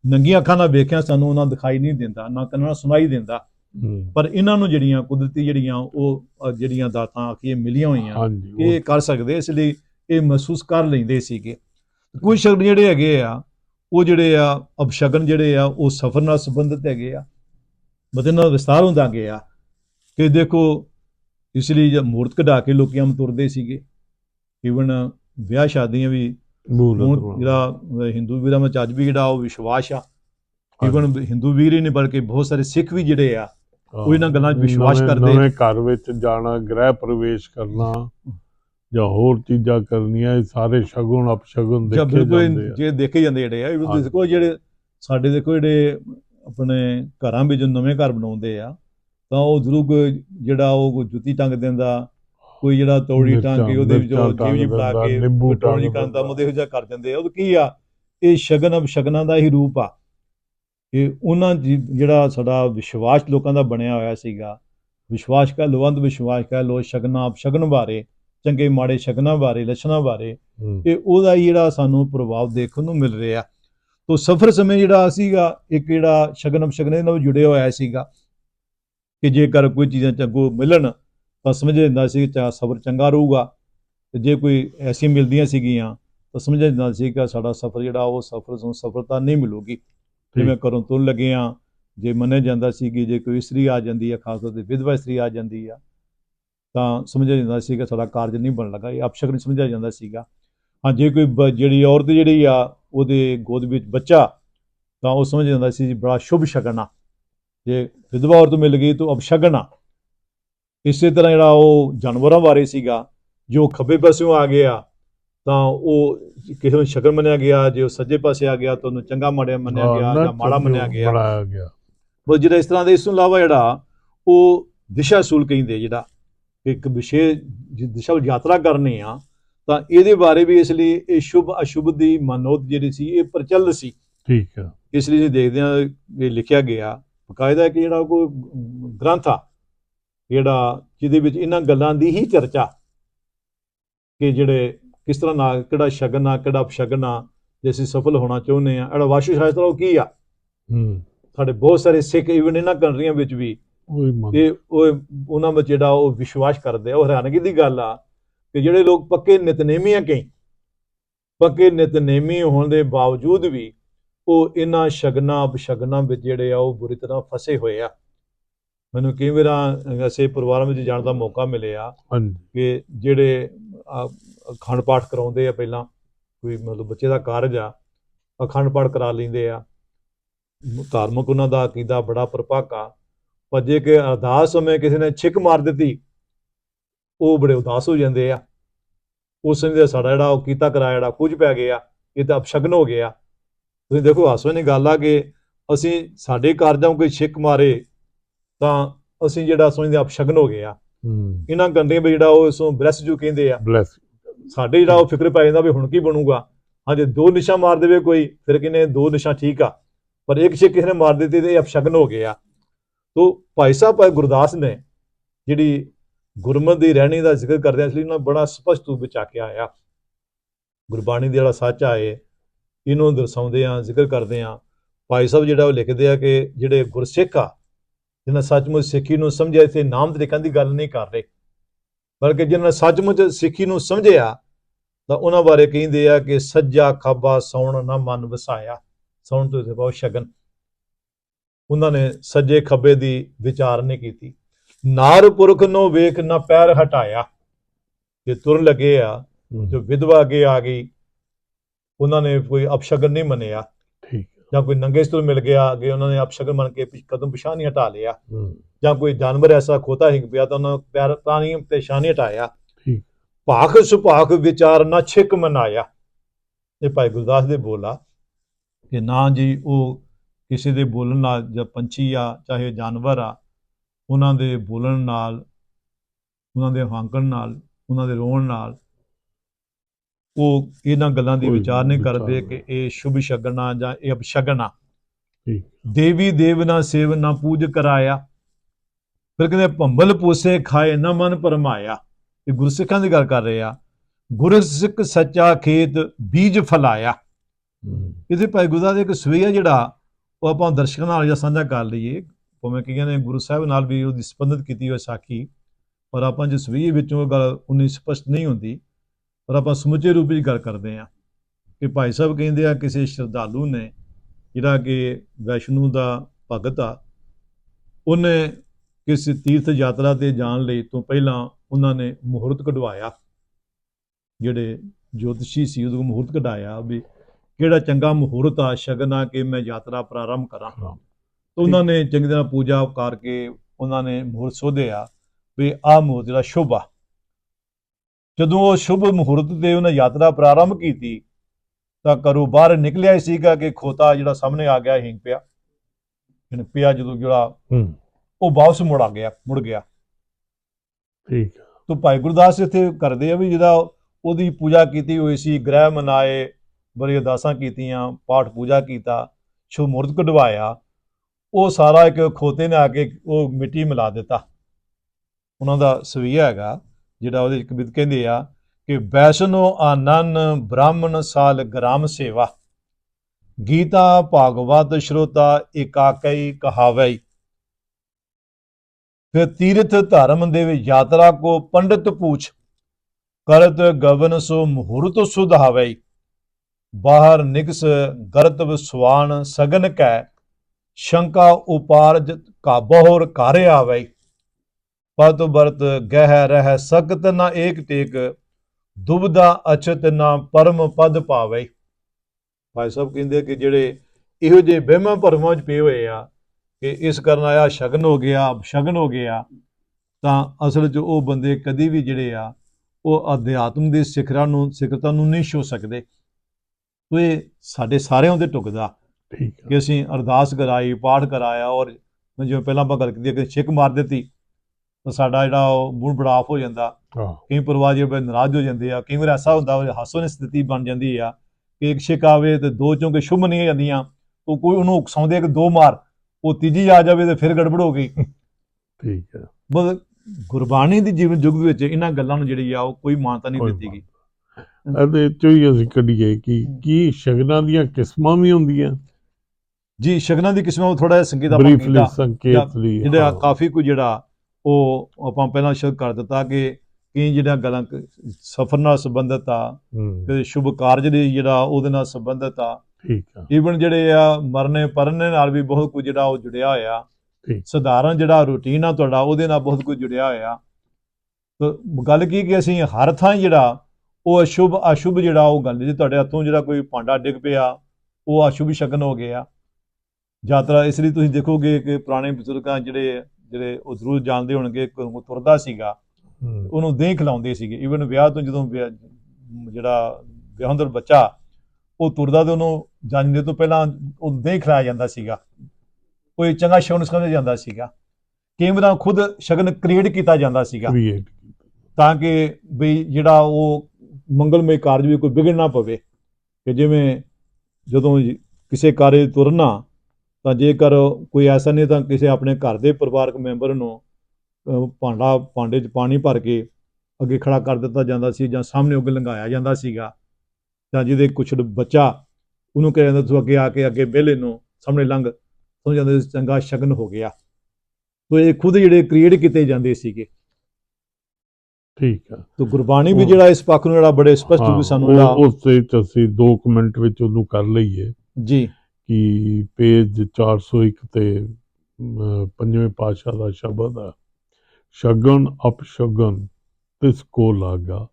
Speaker 2: ਨੰਗੀਆਂ ਅੱਖਾਂ ਨਾਲ ਵੇਖਿਆ ਸਾਨੂੰ ਉਹਨਾਂ ਦਿਖਾਈ ਨਹੀਂ ਦਿੰਦਾ ਨਾ ਕੰਨਾਂ ਨਾਲ ਸੁਣਾਈ ਦਿੰਦਾ। ਪਰ ਇਹਨਾਂ ਨੂੰ ਜਿਹੜੀਆਂ ਕੁਦਰਤੀ ਜਿਹੜੀਆਂ ਉਹ ਜਿਹੜੀਆਂ ਦਾਤਾਂ ਆਖੀਏ ਮਿਲੀਆਂ ਹੋਈਆਂ ਇਹ ਕਰ ਸਕਦੇ ਇਸ ਲਈ ਇਹ ਮਹਿਸੂਸ ਕਰ ਲੈਂਦੇ ਸੀਗੇ। ਕੁਝ ਸ਼ਬਦ ਜਿਹੜੇ ਹੈਗੇ ਆ ਉਹ ਜਿਹੜੇ ਆ ਅਪਸ਼ਗਨ ਜਿਹੜੇ ਆ ਉਹ ਸਫਰ ਨਾਲ ਸੰਬੰਧਿਤ ਹੈਗੇ ਆ। ਮਤਲਬ ਨਾਲ ਵਿਸਤਾਰ ਹੁੰਦਾ ਗਿਆ ਕਿ ਦੇਖੋ ਇਸ ਲਈ ਜਦ ਮੂਰਤ ਕਢਾ ਕੇ ਲੋਕੀ ਆਮ ਤੁਰਦੇ ਸੀਗੇ। ਈਵਨ ਵਿਆਹ ਸ਼ਾਦੀਆਂ ਵੀ ਹੁਣ। ਜਿਹੜਾ ਹਿੰਦੂ ਵੀਰਾਂ ਵਿੱਚ ਅੱਜ ਵੀ ਜਿਹੜਾ ਉਹ ਵਿਸ਼ਵਾਸ ਆ ਈਵਨ ਹਿੰਦੂ ਵੀਰ ਹੀ ਨਹੀਂ ਬਲਕਿ ਬਹੁਤ ਸਾਰੇ ਸਿੱਖ ਵੀ ਜਿਹੜੇ ਆ ਉਹ ਇਹਨਾਂ ਗੱਲਾਂ 'ਚ ਵਿਸ਼ਵਾਸ ਕਰਦੇ।
Speaker 1: ਨਵੇਂ ਘਰ ਵਿੱਚ ਜਾਣਾ ਗ੍ਰਹਿ ਪ੍ਰਵੇਸ਼ ਕਰਨਾ ਜਾਂ ਹੋਰ ਚੀਜ਼ਾਂ ਕਰਨੀਆਂ ਇਹ ਸਾਰੇ ਸ਼ਗੁਨ ਅਪਸ਼ਗੁਨ ਦੇਖੇ ਜਾਂਦੇ ਆ
Speaker 2: ਜੇ ਦੇਖੇ ਜਾਂਦੇ ਜਿਹੜੇ ਆ ਇਹ। ਦੇਖੋ ਜਿਹੜੇ ਸਾਡੇ ਦੇਖੋ ਜਿਹੜੇ ਆਪਣੇ ਘਰਾਂ ਵਿੱਚ ਨਵੇਂ ਘਰ ਬਣਾਉਂਦੇ ਆ ਤਾਂ ਉਹ ਜ਼ਰੂਰ ਜਿਹੜਾ ਉਹ ਜੁੱਤੀ ਟੰਗ ਦਿੰਦਾ ਕੋਈ ਜਿਹੜਾ ਤੋੜੀ
Speaker 1: ਮਿਰਚਾਂ-
Speaker 2: ਟੰਗ ਕੇ ਉਹਦੇ ਵਿੱਚ ਜੀਵ ਜੀ ਬਣਾ ਕੇ
Speaker 1: ਨਿੰਬੂ ਟੰਗ
Speaker 2: ਕਰਨ ਦਾ। ਮੁੰਡੇ ਇਹੋ ਜਿਹਾ ਕਰ ਦਿੰਦੇ ਆ। ਉਹ ਕੀ ਆ? ਇਹ ਸ਼ਗਨ ਅਬ ਸ਼ਗਨਾਂ ਦਾ ਹੀ ਰੂਪ ਆ। ਇਹ ਉਹਨਾਂ ਜੀ- ਜਿਹੜਾ ਸਾਡਾ ਵਿਸ਼ਵਾਸ ਲੋਕਾਂ ਦਾ ਬਣਿਆ ਹੋਇਆ ਸੀਗਾ। ਵਿਸ਼ਵਾਸ ਕਾ ਲਵੰਦ ਵਿਸ਼ਵਾਸ ਕਾ ਲੋ ਸ਼ਗਨਾਂ ਅਬ ਸ਼ਗਨ ਬਾਰੇ ਚੰਗੇ ਮਾੜੇ ਸ਼ਗਨਾਂ ਬਾਰੇ ਲੱਛਣਾਂ ਬਾਰੇ
Speaker 1: ਹੂੰ।
Speaker 2: ਇਹ ਉਹਦਾ ਹੀ ਜਿਹੜਾ ਸਾਨੂੰ ਪ੍ਰਭਾਵ ਦੇਖਣ ਨੂੰ ਮਿਲ ਰਿਹਾ। ਤੋ ਸਫਰ ਸਮੇਂ ਜਿਹੜਾ ਸੀਗਾ ਇੱਕ ਜਿਹੜਾ ਸ਼ਗਨਮ ਸ਼ਗਨੇ ਨਾਲ ਜੁੜਿਆ ਹੋਇਆ ਸੀਗਾ ਕਿ ਜੇਕਰ ਕੋਈ ਚੀਜ਼ਾਂ ਚੰਗੋ ਮਿਲਣ ਤਾਂ ਸਮਝ ਜਾਂਦਾ ਸੀ ਕਿ ਸਬਰ ਚੰਗਾ ਰਹੂਗਾ। ਤੇ ਜੇ ਕੋਈ ਐਸੀ ਮਿਲਦੀਆਂ ਸੀਗੀਆਂ ਤਾਂ ਸਮਝ ਜਾਂਦਾ ਸੀ ਕਿ ਸਾਡਾ ਸਫਰ ਜਿਹੜਾ ਉਹ ਸਫਰ ਤੋਂ ਸਫਲਤਾ ਨਹੀਂ ਮਿਲੂਗੀ। ਜਿਵੇਂ ਘਰੋਂ ਤੁਰਨ ਲੱਗੇ ਆ ਜੇ ਮੰਨਿਆ ਜਾਂਦਾ ਸੀ ਕਿ ਜੇ ਕੋਈ ਇਸਤਰੀ ਆ ਜਾਂਦੀ ਆ ਖਾਸ ਤੌਰ ਤੇ ਵਿਧਵਾ ਇਸਤਰੀ ਆ ਜਾਂਦੀ ਆ ਤਾਂ ਸਮਝਿਆ ਜਾਂਦਾ ਸੀ ਕਿ ਸਾਡਾ ਕਾਰਜ ਨਹੀਂ ਬਣ ਲੱਗਾ। ਇਹ ਅਪਸ਼ਗਨ ਸਮਝਿਆ ਜਾਂਦਾ ਸੀਗਾ। ਹਾਂ ਜੇ ਕੋਈ ਜਿਹੜੀ ਔਰਤ ਜਿਹੜੀ ਆ ਉਹਦੇ ਗੋਦ ਵਿੱਚ ਬੱਚਾ ਤਾਂ ਉਹ ਸਮਝ ਜਾਂਦਾ ਸੀ ਜੀ ਬੜਾ ਸ਼ੁਭ ਸ਼ਗਨ। ਆ ਜੇ ਵਿਧਵਾ ਔਰਤ ਮਿਲ ਗਈ ਤਾਂ ਅਪਸ਼ਗਨ। ਆ ਇਸੇ ਤਰ੍ਹਾਂ ਜਿਹੜਾ ਉਹ ਜਾਨਵਰਾਂ ਬਾਰੇ ਸੀਗਾ ਜੋ ਖੱਬੇ ਪਾਸਿਓਂ ਆ ਗਿਆ ਤਾਂ ਉਹ ਕਿਸੇ ਨੂੰ ਸ਼ਗਨ ਮੰਨਿਆ ਗਿਆ ਜੇ ਉਹ ਸੱਜੇ ਪਾਸੇ ਆ ਗਿਆ ਤਾਂ ਉਹਨੂੰ ਚੰਗਾ ਮਾੜਿਆ ਮੰਨਿਆ ਗਿਆ ਜਾਂ ਮਾੜਾ ਮੰਨਿਆ ਗਿਆ।
Speaker 1: ਬਣਾਇਆ ਗਿਆ।
Speaker 2: ਉਹ ਜਿਹੜਾ ਇਸ ਤਰ੍ਹਾਂ ਦੇ ਇਸ ਤੋਂ ਇਲਾਵਾ ਜਿਹੜਾ ਉਹ ਦਿਸ਼ਾ ਸੂਲ ਕਹਿੰਦੇ ਜਿਹੜਾ ਇੱਕ ਵਿਸ਼ੇ ਦਿਸ਼ਾ ਯਾਤਰਾ ਕਰਨੀ ਆ ਤਾਂ ਇਹਦੇ ਬਾਰੇ ਵੀ ਇਸ ਲਈ ਇਹ ਸ਼ੁਭ ਅਸ਼ੁਭ ਦੀ ਮਨੋਤ ਜਿਹੜੀ ਸੀ ਇਹ ਪ੍ਰਚਲਿਤ ਸੀ।
Speaker 1: ਠੀਕ ਹੈ
Speaker 2: ਇਸ ਲਈ ਦੇਖਦੇ ਹਾਂ ਇਹ ਲਿਖਿਆ ਗਿਆ। ਬਕਾਇਦਾ ਕਿ ਜਿਹੜਾ ਕੋਈ ਗ੍ਰੰਥ ਆ ਜਿਹੜਾ ਜਿਹਦੇ ਵਿੱਚ ਇਹਨਾਂ ਗੱਲਾਂ ਦੀ ਹੀ ਚਰਚਾ ਕਿ ਜਿਹੜੇ ਕਿਸ ਤਰ੍ਹਾਂ ਨਾਲ ਕਿਹੜਾ ਸ਼ਗਨ ਆ ਕਿਹੜਾ ਅਪਸ਼ਗਨ ਆ ਜੇ ਅਸੀਂ ਸਫਲ ਹੋਣਾ ਚਾਹੁੰਦੇ ਆ ਇਹਦਾ ਵਾਸ਼ੂ ਸ਼ਾਸਤਰ ਉਹ ਕੀ ਆ?
Speaker 1: ਹੂੰ।
Speaker 2: ਸਾਡੇ ਬਹੁਤ ਸਾਰੇ ਸਿੱਖ ਇਵਨ ਇਹਨਾਂ ਕੰਟਰੀਆਂ ਵਿੱਚ ਵੀ ਇਹ ਉਹ ਉਹਨਾਂ ਵਿੱਚ ਜਿਹੜਾ ਉਹ ਵਿਸ਼ਵਾਸ ਕਰਦੇ ਆ ਉਹ ਹੈਰਾਨਗੀ ਦੀ ਗੱਲ ਆ ਕਿ ਜਿਹੜੇ ਲੋਕ ਪੱਕੇ ਨਿਤਨੇਮੀ ਆ ਕਈ ਪੱਕੇ ਨਿਤਨੇਮੀ ਹੋਣ ਦੇ ਬਾਵਜੂਦ ਵੀ ਉਹ ਇਹਨਾਂ ਸ਼ਗਨਾਂ ਬਸ਼ਗਨਾਂ ਵਿੱਚ ਜਿਹੜੇ ਆ ਉਹ ਬੁਰੀ ਤਰ੍ਹਾਂ ਫਸੇ ਹੋਏ ਆ। ਮੈਨੂੰ ਕਈ ਵਾਰਾਂ ਐਸੇ ਪਰਿਵਾਰਾਂ ਵਿੱਚ ਜਾਣ ਦਾ ਮੌਕਾ ਮਿਲਿਆ ਕਿ ਜਿਹੜੇ ਅਖੰਡ ਪਾਠ ਕਰਾਉਂਦੇ ਆ ਪਹਿਲਾਂ ਕੋਈ ਮਤਲਬ ਬੱਚੇ ਦਾ ਕਾਰਜ ਆ ਅਖੰਡ ਪਾਠ ਕਰਾ ਲੈਂਦੇ ਆ। ਧਾਰਮਿਕ ਉਹਨਾਂ ਦਾ ਅਕੀਦਾ ਬੜਾ ਪਰਪਾਕਾ ਪਰ ਜੇ ਕਿ ਅਰਦਾਸ ਸਮੇਂ ਕਿਸੇ ਨੇ ਛਿੱਕ ਮਾਰ ਦਿੱਤੀ ਉਹ ਬੜੇ ਉਦਾਸ ਹੋ ਜਾਂਦੇ ਆ। ਉਸ ਸਮੇਂ ਦਾ ਸਾਡਾ ਜਿਹੜਾ ਉਹ ਕੀਤਾ ਕਰਾਇਆ ਜਿਹੜਾ ਕੁਝ ਪੈ ਗਿਆ ਇਹ ਤਾਂ ਅਪਸ਼ਗਨ ਹੋ ਗਿਆ। ਤੁਸੀਂ ਦੇਖੋ ਹਾਸੋ ਨੇ ਗੱਲ ਆ ਕਿ ਅਸੀਂ ਸਾਡੇ ਕਾਰਜਾਂ ਕੋਈ ਛਿੱਕ ਮਾਰੇ ਤਾਂ ਅਸੀਂ ਜਿਹੜਾ ਸਮਝਦੇ ਹਾਂ ਅਪਸ਼ਗਨ ਹੋ ਗਿਆ
Speaker 1: ਹੂੰ।
Speaker 2: ਇਹਨਾਂ ਕੰਟਰੀਆਂ ਵਿੱਚ ਜਿਹੜਾ ਉਹ ਇਸ ਨੂੰ ਬ੍ਰੈਸ ਜੂ ਕਹਿੰਦੇ ਆ।
Speaker 1: ਬਲੈਸ
Speaker 2: ਸਾਡੇ ਜਿਹੜਾ ਉਹ ਫਿਕਰ ਪੈ ਜਾਂਦਾ ਵੀ ਹੁਣ ਕੀ ਬਣੂਗਾ। ਹਾਂ ਜੇ ਦੋ ਨਿਸ਼ਾ ਮਾਰ ਦੇਵੇ ਕੋਈ ਫਿਰ ਕਿਨੇ ਦੋ ਨਿਸ਼ਾ ਠੀਕ ਆ। ਪਰ ਇੱਕ ਛੇ ਕਿਸੇ ਨੇ ਮਾਰ ਦਿੱਤੀ ਤੇ ਇਹ ਅਪਸ਼ਗਨ ਹੋ ਗਿਆ ਤੋ ਭਾਈ ਸਾਹਿਬ ਭਾਈ ਗੁਰਦਾਸ ਨੇ ਜਿਹੜੀ ਗੁਰਮਤ ਦੀ ਰਹਿਣੀ ਦਾ ਜ਼ਿਕਰ ਕਰਦੇ ਆ ਲਈ ਉਹਨਾਂ ਬੜਾ ਸਪਸ਼ਟ ਰੂਪ ਵਿੱਚ ਆ। ਕੇ ਆਇਆ ਗੁਰਬਾਣੀ ਦਾ ਜਿਹੜਾ ਸੱਚ ਆ ਇਹ ਇਹਨੂੰ ਦਰਸਾਉਂਦੇ ਆ ਜ਼ਿਕਰ ਕਰਦੇ ਆ। ਭਾਈ ਸਾਹਿਬ ਜਿਹੜਾ ਉਹ ਲਿਖਦੇ ਆ ਕਿ ਜਿਹੜੇ ਗੁਰਸਿੱਖ ਆ ਜਿਹਨਾਂ ਸੱਚਮੁੱਚ ਸਿੱਖੀ ਨੂੰ ਸਮਝਿਆ ਇੱਥੇ ਨਾਮ ਤਰੀਕਾਂ ਦੀ ਗੱਲ ਨਹੀਂ ਕਰ ਰਹੇ। ਬਲਕਿ ਜਿਹਨਾਂ ਸੱਚਮੁੱਚ ਸਿੱਖੀ ਨੂੰ ਸਮਝਿਆ ਤਾਂ ਉਹਨਾਂ ਬਾਰੇ ਕਹਿੰਦੇ ਆ ਕਿ ਸੱਜਾ ਖਾਬਾ ਸੌਣ ਨਾ ਮਨ ਵਸਾਇਆ। ਸੌਣ ਤੋਂ ਇਸੇ ਬਹੁਤ ਸ਼ਗਨ। ਉਹਨਾਂ ਨੇ ਸੱਜੇ ਖੱਬੇ ਦੀ ਵਿਚਾਰ ਨਹੀਂ ਕੀਤੀ। ਨਾਰ ਪੁਰਖ ਨੂੰ ਵੇਖ ਨਾ ਪੈਰ ਹਟਾਇਆ। ਜੇ ਤੁਰ ਲਗੇ ਆ ਜੋ ਵਿਧਵਾ ਅੱਗੇ ਆ ਗਈ ਉਹਨਾਂ ਨੇ ਕੋਈ ਅਪਸ਼ਗਨ ਨਹੀਂ ਮੰਨਿਆ। ਜਾਂ ਕੋਈ ਨੰਗੇ ਸਤਰ ਮਿਲ ਗਿਆ ਅੱਗੇ ਉਹਨਾਂ ਨੇ ਅਪਸ਼ਗਨ ਮੰਨ ਕੇ ਪਿਛ- ਕਦਮ ਪਿਛਾਂਹ ਨਹੀਂ ਹਟਾ ਲਿਆ। ਜਾਂ ਕੋਈ ਜਾਨਵਰ ਐਸਾ ਖੋਤਾ ਹਿੰਗ ਪਿਆ ਤਾਂ ਉਹਨਾਂ ਪੈਰ ਤਾਂ ਨਹੀਂ ਤੇ ਸ਼ਾਨੀ ਹਟਾਇਆ।
Speaker 1: ਠੀਕ।
Speaker 2: ਭਾਖ ਸੁਭਾਖ ਵਿਚਾਰ ਨਾ ਛਿਕ ਮਨਾਇਆ। ਇਹ ਭਾਈ ਗੁਰਦਾਸ ਦੇ ਬੋਲਾ ਕਿ ਨਾ ਜੀ ਉਹ ਕਿਸੇ ਦੇ ਬੋਲਣ ਨਾਲ ਜਾਂ ਪੰਛੀ ਆ ਚਾਹੇ ਜਾਨਵਰ ਆ ਉਹਨਾਂ ਦੇ ਬੋਲਣ ਨਾਲ ਉਹਨਾਂ ਦੇ ਹਾਂਕਣ ਨਾਲ ਉਹਨਾਂ ਦੇ ਰੋਣ ਨਾਲ ਉਹ ਇਹਨਾਂ ਗੱਲਾਂ ਦੀ ਵਿਚਾਰ ਨਹੀਂ ਕਰਦੇ। ਕਿ ਇਹ ਸ਼ੁਭ ਸ਼ਗਨਾ ਜਾਂ ਇਹ ਅਪਸ਼ਗਨ। ਦੇਵੀ ਦੇਵ ਨਾ ਸੇਵ ਨਾ ਪੂਜ ਕਰਾਇਆ। ਫਿਰ ਕਹਿੰਦੇ ਭੰਬਲ ਪੋਸੇ ਖਾਏ ਨਾ ਮਨ ਪਰਮਾਇਆ। ਇਹ ਗੁਰਸਿੱਖਾਂ ਦੀ ਗੱਲ ਕਰ ਰਹੇ ਆ। ਗੁਰਸਿੱਖ ਸੱਚਾ ਖੇਤ ਬੀਜ ਫਲਾਇਆ। ਇਹਦੇ ਭਾਈ ਗੁਰਦਾਸ ਦਾ ਇੱਕ ਸਵਈਆ ਜਿਹੜਾ ਉਹ ਆਪਾਂ ਦਰਸ਼ਕਾਂ ਨਾਲ ਜਾਂ ਸਾਂਝਾ ਕਰ ਲਈਏ। ਭਾਵੇਂ ਕਿ ਕਹਿੰਦੇ ਗੁਰੂ ਸਾਹਿਬ ਨਾਲ ਵੀ ਉਹਦੀ ਸੰਬੰਧਿਤ ਕੀਤੀ ਹੋਈ ਸਾਖੀ। ਪਰ ਆਪਾਂ ਜੇ ਸਵਈਏ ਵਿੱਚੋਂ ਗੱਲ ਉਨੀ ਸਪਸ਼ਟ ਨਹੀਂ ਹੁੰਦੀ। ਪਰ ਆਪਾਂ ਸਮੁੱਚੇ ਰੂਪ ਵਿੱਚ ਗੱਲ ਕਰਦੇ ਆ ਕਿ ਭਾਈ ਸਾਹਿਬ ਕਹਿੰਦੇ ਆ ਕਿਸੇ ਸ਼ਰਧਾਲੂ ਨੇ ਜਿਹੜਾ ਕਿ ਵੈਸ਼ਨੂ ਦਾ ਭਗਤ ਆ ਉਹਨੇ ਕਿਸੇ ਤੀਰਥ ਯਾਤਰਾ ਤੇ ਜਾਣ ਲਈ ਤੋਂ ਪਹਿਲਾਂ ਉਹਨਾਂ ਨੇ ਮੁਹੂਰਤ ਕਢਵਾਇਆ ਜਿਹੜੇ ਜੋਤਸ਼ੀ ਸੀ ਉਹਦੋਂ ਮੁਹੂਰਤ ਕਢਾਇਆ ਵੀ ਕਿਹੜਾ ਚੰਗਾ ਮੁਹੂਰਤ ਆ ਸ਼ਗਨ ਆ ਕਿ ਮੈਂ ਯਾਤਰਾ ਪ੍ਰਾਰੰਭ ਕਰਾਂ। ਤਾਂ ਉਹਨਾਂ ਨੇ ਚੰਗੀ ਤਰ੍ਹਾਂ ਪੂਜਾ ਕਰਕੇ ਉਹਨਾਂ ਨੇ ਮੁਹੂਰਤ ਸੋਧਿਆ ਵੀ ਆਹ ਮੁਹੂਰਤ ਜਿਹੜਾ ਸ਼ੁਭ ਆ ਜਦੋਂ ਉਹ ਸ਼ੁਭ ਮੁਹੂਰਤ ਤੇ ਉਹਨਾਂ ਯਾਤਰਾ ਪ੍ਰਾਰੰਭ ਕੀਤੀ ਤਾਂ ਘਰੋਂ ਬਾਹਰ ਨਿਕਲਿਆ ਹੀ ਸੀਗਾ ਕਿ ਖੋਤਾ ਜਿਹੜਾ ਸਾਹਮਣੇ ਆ ਗਿਆ ਹਿੰਗ ਪਿਆ। ਹਿੰਗ ਪਿਆ ਜਦੋਂ ਜਿਹੜਾ ਉਹ ਵਾਪਸ ਮੁੜ ਆ ਗਿਆ ਮੁੜ ਗਿਆ।
Speaker 1: ਠੀਕ।
Speaker 2: ਤੋ ਭਾਈ ਗੁਰਦਾਸ ਇੱਥੇ ਕਰਦੇ ਆ ਵੀ ਜਿਹਦਾ ਉਹਦੀ ਪੂਜਾ ਕੀਤੀ ਹੋਈ ਸੀ ਗ੍ਰਹਿ ਮਨਾਏ ਬੜੀ ਅਰਦਾਸਾਂ ਕੀਤੀਆਂ ਪਾਠ ਪੂਜਾ ਕੀਤਾ ਸ਼ੁਭ ਮੂਰਤ ਕਢਵਾਇਆ। ਉਹ ਸਾਰਾ ਇੱਕ ਖੋਤੇ ਨੇ ਆ ਕੇ ਉਹ ਮਿੱਟੀ ਮਿਲਾ ਦਿੱਤਾ। ਉਹਨਾਂ ਦਾ ਸਵੀਆ ਹੈਗਾ। ਜਿਹੜਾ ਉਹਦੇ ਇੱਕ ਬਿਦ ਕਹਿੰਦੇ ਆ ਕਿ ਵੈਸ਼ਨੋ ਆਨਨ ਬ੍ਰਾਹਮਣ ਸਾਲ ਗ੍ਰਾਮ ਸੇਵਾ। ਗੀਤਾ ਭਾਗਵਤ ਸ਼੍ਰੋਤਾ ਇਕਾਕਈ ਕਹਾਵੈ। ਫਿਰ ਤੀਰਥ ਧਰਮ ਦੇ ਵਿੱਚ ਯਾਤਰਾ ਕੋ ਪੰਡਿਤ ਪੂਛ, ਕਰਤ ਗਵਨ ਸੋ ਮੁਹੂਰਤ ਸੁਧਾਵਈ ਬਾਹਰ ਨਿਕਸ ਗਰਤਵ ਸਵਾਨ ਸਗਨ ਕੈ, ਸ਼ੰਕਾ ਉਪਾਰਜ ਕਾ ਬਹੁਰ ਕਾਰੇ ਪਤ ਬਰਤ ਗਹਿ ਰਹਿ ਸਕਤ ਨ ਏਕ ਟੇਕ ਦੁਬਦਾ ਅਛਤ ਨਾ ਪਰਮ ਪਦ ਪਾਵਈ ਭਾਈ ਸਾਹਿਬ ਕਹਿੰਦੇ ਕਿ ਜਿਹੜੇ ਇਹੋ ਜਿਹੇ ਵਹਿਮਾਂ ਭਰਮਾਂ 'ਚ ਪਏ ਹੋਏ ਆ ਕਿ ਇਸ ਕਰਨ ਆਇਆ ਸ਼ਗਨ ਹੋ ਗਿਆ ਸ਼ਗਨ ਹੋ ਗਿਆ ਤਾਂ ਅਸਲ 'ਚ ਉਹ ਬੰਦੇ ਕਦੀ ਵੀ ਜਿਹੜੇ ਆ ਉਹ ਅਧਿਆਤਮ ਦੇ ਸਿਖਰਾਂ ਨੂੰ ਸਿਖਰਤਾ ਨੂੰ ਨਹੀਂ ਛੋ ਸਕਦੇ। ਤੋ ਇਹ ਸਾਡੇ ਸਾਰਿਆਂ ਦੇ ਟੁਕਦਾ
Speaker 1: ਠੀਕ
Speaker 2: ਕਿ ਅਸੀਂ ਅਰਦਾਸ ਕਰਾਈ ਪਾਠ ਕਰਾਇਆ ਔਰ ਜਿਵੇਂ ਪਹਿਲਾਂ ਆਪਾਂ ਗੱਲ ਕੀਤੀ ਕਿ ਛਿੱਕ ਮਾਰ ਦਿੱਤੀ ਤਾਂ ਸਾਡਾ ਜਿਹੜਾ ਉਹ ਮੂਡ ਬੜਾਫ ਹੋ ਜਾਂਦਾ। ਕਈ ਪਰਿਵਾਰ ਜਿਹੜੇ ਨਾਰਾਜ਼ ਹੋ ਜਾਂਦੇ ਆ ਕਈ ਵਾਰ ਐਸਾ ਹੁੰਦਾ ਉਹ ਹਾਸੋ ਦੀ ਸਥਿਤੀ ਬਣ ਜਾਂਦੀ ਆ ਕਿ ਇੱਕ ਛਿੱਕ ਆਵੇ ਤੇ ਦੋ ਚੋਂ ਕਿ ਸ਼ੁਭ ਨਹੀਂ ਜਾਂਦੀਆਂ ਉਹ ਕੋਈ ਉਹਨੂੰ ਉਕਸਾਉਂਦੇ ਕਿ ਦੋ ਮਾਰ ਉਹ ਤੀਜੀ ਆ ਜਾਵੇ ਤੇ ਫਿਰ ਗੜਬੜ ਹੋ ਗਈ।
Speaker 1: ਠੀਕ ਹੈ।
Speaker 2: ਬਸ ਗੁਰਬਾਣੀ ਦੀ ਜੀਵਨ ਯੁੱਗ ਵਿੱਚ ਇਹਨਾਂ ਗੱਲਾਂ ਨੂੰ ਜਿਹੜੀ ਆ ਉਹ ਕੋਈ ਮਾਨਤਾ ਨਹੀਂ ਦਿੱਤੀ ਗਈ।
Speaker 1: ਇਹਦੇ ਚੋਂ ਹੀ ਅਸੀਂ ਕੱਢੀਏ ਕਿ ਕੀ ਸ਼ਗਨਾਂ ਦੀਆਂ ਕਿਸਮਾਂ ਵੀ ਹੁੰਦੀਆਂ।
Speaker 2: ਜੀ ਸ਼ਗਨਾਂ ਦੀ ਕਿਸਮਾਂ ਥੋੜਾ ਜਿਹਾ ਸੰਗੀਤ ਆਪਾਂ
Speaker 1: ਬਰੀਫਲੀ ਸੰਕੇਤ ਲਈ
Speaker 2: ਜਿਹੜਾ। ਕਾਫੀ ਕੁ ਜਿਹੜਾ ਉਹ ਆਪਾਂ ਪਹਿਲਾਂ ਸ਼ੁਰੂ ਕਰ ਦਿੱਤਾ ਕਿ ਕਈ ਜਿਹੜੀਆਂ ਗੱਲਾਂ ਕ- ਸਫ਼ਰ ਨਾਲ ਸੰਬੰਧਿਤ ਆ ਤੇ ਸ਼ੁਭ ਕਾਰਜ ਦੇ ਜਿਹੜਾ ਉਹਦੇ ਨਾਲ ਸੰਬੰਧਿਤ ਆ।
Speaker 1: ਠੀਕ ਆ।
Speaker 2: ਈਵਨ ਜਿਹੜੇ ਆ ਮਰਨੇ ਪਰਨੇ ਨਾਲ ਵੀ ਬਹੁਤ ਕੁਝ ਜਿਹੜਾ ਉਹ ਜੁੜਿਆ ਹੋਇਆ।
Speaker 1: ਠੀਕ।
Speaker 2: ਸਧਾਰਨ ਜਿਹੜਾ ਰੂਟੀਨ ਆ ਤੁਹਾਡਾ ਉਹਦੇ ਨਾਲ ਬਹੁਤ ਕੁਝ ਜੁੜਿਆ ਹੋਇਆ। ਤਾਂ ਗੱਲ ਕੀ ਕਿ ਅਸੀਂ ਹਰ ਥਾਂ ਜਿਹੜਾ ਉਹ ਅਸ਼ੁਭ ਅਸ਼ੁਭ ਜਿਹੜਾ ਉਹ ਗੱਲ ਜੇ ਤੁਹਾਡੇ ਹੱਥੋਂ ਜਿਹੜਾ ਕੋਈ ਭਾਂਡਾ ਡਿੱਗ ਪਿਆ ਉਹ ਅਸ਼ੁਭ ਸ਼ਗਨ ਹੋ ਗਿਆ। ਯਾਤਰਾ ਇਸ ਲਈ ਤੁਸੀਂ ਦੇਖੋਗੇ ਕਿ ਪੁਰਾਣੇ ਬਜ਼ੁਰਗਾਂ ਜਿਹੜੇ ਜਿਹੜੇ ਉਹ ਜ਼ਰੂਰ ਜਾਣਦੇ ਹੋਣਗੇ ਤੁਰਦਾ ਸੀਗਾ ਉਹਨੂੰ ਦੇਹ ਖਿਲਾਉਂਦੇ ਸੀਗੇ। ਈਵਨ ਵਿਆਹ ਤੋਂ ਜਦੋਂ ਜਿਹੜਾ ਵਿਆਹੁੰਦਰ ਬੱਚਾ ਉਹ ਤੁਰਦਾ ਤੇ ਉਹਨੂੰ ਜਾਂਦੇ ਤੋਂ ਪਹਿਲਾਂ ਉਹ ਦੇਹ ਖਿਲਾਇਆ ਜਾਂਦਾ ਸੀਗਾ। ਕੋਈ ਚੰਗਾ ਸ਼ਗਨ ਸਮਝਿਆ ਜਾਂਦਾ ਸੀਗਾ। ਕਈ ਵਾਰ ਖੁਦ ਸ਼ਗਨ ਕ੍ਰੀਏਟ ਕੀਤਾ ਜਾਂਦਾ ਸੀਗਾ। ਤਾਂ ਕਿ ਵੀ ਜਿਹੜਾ ਉਹ ਮੰਗਲਮਈ ਕਾਰਜ ਵੀ ਕੋਈ ਵਿਗੜ ਨਾ ਪਵੇ। ਕਿ ਜਿਵੇਂ ਜਦੋਂ ਕਿਸੇ ਕਾਰਜ ਤੁਰਨਾ ਤਾਂ ਜੇਕਰ ਕੋਈ ਐਸਾ ਨਹੀਂ ਤਾਂ ਕਿਸੇ ਆਪਣੇ ਘਰ ਦੇ ਪਰਿਵਾਰਕ ਮੈਂਬਰ ਨੂੰ ਭਾਂਡਾ ਭਾਂਡੇ 'ਚ ਪਾਣੀ ਭਰ ਕੇ ਅੱਗੇ ਖੜਾ ਕਰ ਦਿੱਤਾ ਜਾਂਦਾ ਸੀ ਜਾਂ ਸਾਹਮਣੇ ਉੱਗ ਲੰਘਾਇਆ ਜਾਂਦਾ ਸੀਗਾ ਜਾਂ ਜਿਹਦੇ ਕੁਛ ਬੱਚਾ ਉਹਨੂੰ ਕਿਹਾ ਜਾਂਦਾ ਤੂੰ ਅੱਗੇ ਆ ਕੇ ਅੱਗੇ ਵਿਹਲੇ ਨੂੰ ਸਾਹਮਣੇ ਲੰਘ ਸਮਝ ਜਾਂਦੇ ਚੰਗਾ ਸ਼ਗਨ ਹੋ ਗਿਆ। ਤੋ ਇਹ ਖੁਦ ਜਿਹੜੇ ਕ੍ਰੀਏਟ ਕੀਤੇ ਜਾਂਦੇ ਸੀਗੇ।
Speaker 1: ਠੀਕ ਆ।
Speaker 2: ਤੋ ਗੁਰਬਾਣੀ ਵੀ
Speaker 1: ਉਹ-
Speaker 2: ਜਿਹੜਾ ਇਸ ਪੱਖ ਨੂੰ ਜਿਹੜਾ ਬੜੇ ਸਪਸ਼ਟ
Speaker 1: ਹਾਂ,
Speaker 2: ਸਾਨੂੰ
Speaker 1: ਉਹ-
Speaker 2: ਜਿਹੜਾ
Speaker 1: ਉਸ ਤੇ ਚ ਅਸੀਂ 2 ਮਿੰਟ ਵਿੱਚ ਉਹਨੂੰ ਕਰ ਲਈਏ।
Speaker 2: ਜੀ।
Speaker 1: ਕਿ ਪੇਜ 401 ਤੇ ਪੰਜਵੇਂ ਪਾਸ਼ਾ ਦਾ ਸ਼ਬਦ ਹੈ। ਸ਼ਗਨ ਅਪਸ਼ਗਨ ਤਿਸ ਕੋ ਲਾਗਾ।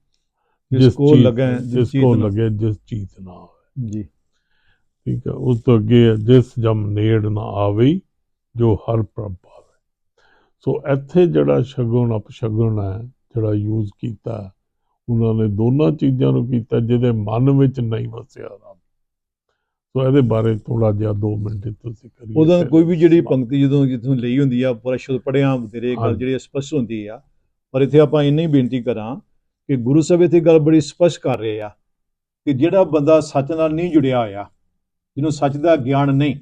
Speaker 2: ਜਿਸ ਕੋ ਲਗੇ
Speaker 1: ਜਿਸ ਕੋ ਲਗੇ ਜਿਸ ਚੀਜ਼ ਨਾ ਹੋਵੇ
Speaker 2: ਜੀ।
Speaker 1: ਠੀਕ ਹੈ ਉਸ ਤੋਂ ਅੱਗੇ ਜਿਸ ਜਮ ਨੇੜ ਨਾ ਆਵੇ ਜੋ ਹਰ ਪ੍ਰਭ ਪਾਵੇ। ਸੋ ਇੱਥੇ ਜਿਹੜਾ ਸ਼ਗਨ ਅਪਸ਼ਗਨ ਹੈ ਜਿਹੜਾ ਯੂਜ਼ ਕੀਤਾ ਉਹਨਾਂ ਨੇ ਦੋਨਾਂ ਚੀਜ਼ਾਂ ਨੂੰ ਕੀਤਾ ਜਿਹਦੇ ਮਨ ਵਿੱਚ ਨਹੀਂ ਵਸਿਆ ਰੱਬ। ਸੋ ਇਹਦੇ ਬਾਰੇ ਥੋੜਾ ਜਿਹਾ 2 ਮਿੰਟ ਤੁਸੀਂ ਕਰੀਏ
Speaker 2: ਉਹਦਾ ਕੋਈ ਵੀ ਜਿਹੜੀ। ਪੰਕਤੀ ਜਦੋਂ ਜਿੱਥੋਂ ਲਈ ਹੁੰਦੀ ਆ ਪੂਰਾ ਸ਼ੁੱਧ ਪੜਿਆ ਤੇਰੇ ਗੱਲ। ਜਿਹੜੀ ਸਪਸ਼ਟ ਹੁੰਦੀ ਆ ਪਰ ਇੱਥੇ ਆਪਾਂ ਇੰਨੀ ਬੇਨਤੀ ਕਰਾਂ ਕਿ ਗੁਰੂ ਸਾਹਿਬ ਇੱਥੇ ਗੱਲ ਬੜੀ ਸਪਸ਼ਟ ਕਰ ਰਹੇ ਆ ਕਿ ਜਿਹੜਾ ਬੰਦਾ ਸੱਚ ਨਾਲ ਨਹੀਂ ਜੁੜਿਆ ਹੋਇਆ ਜਿਹਨੂੰ ਸੱਚ ਦਾ ਗਿਆਨ ਨਹੀਂ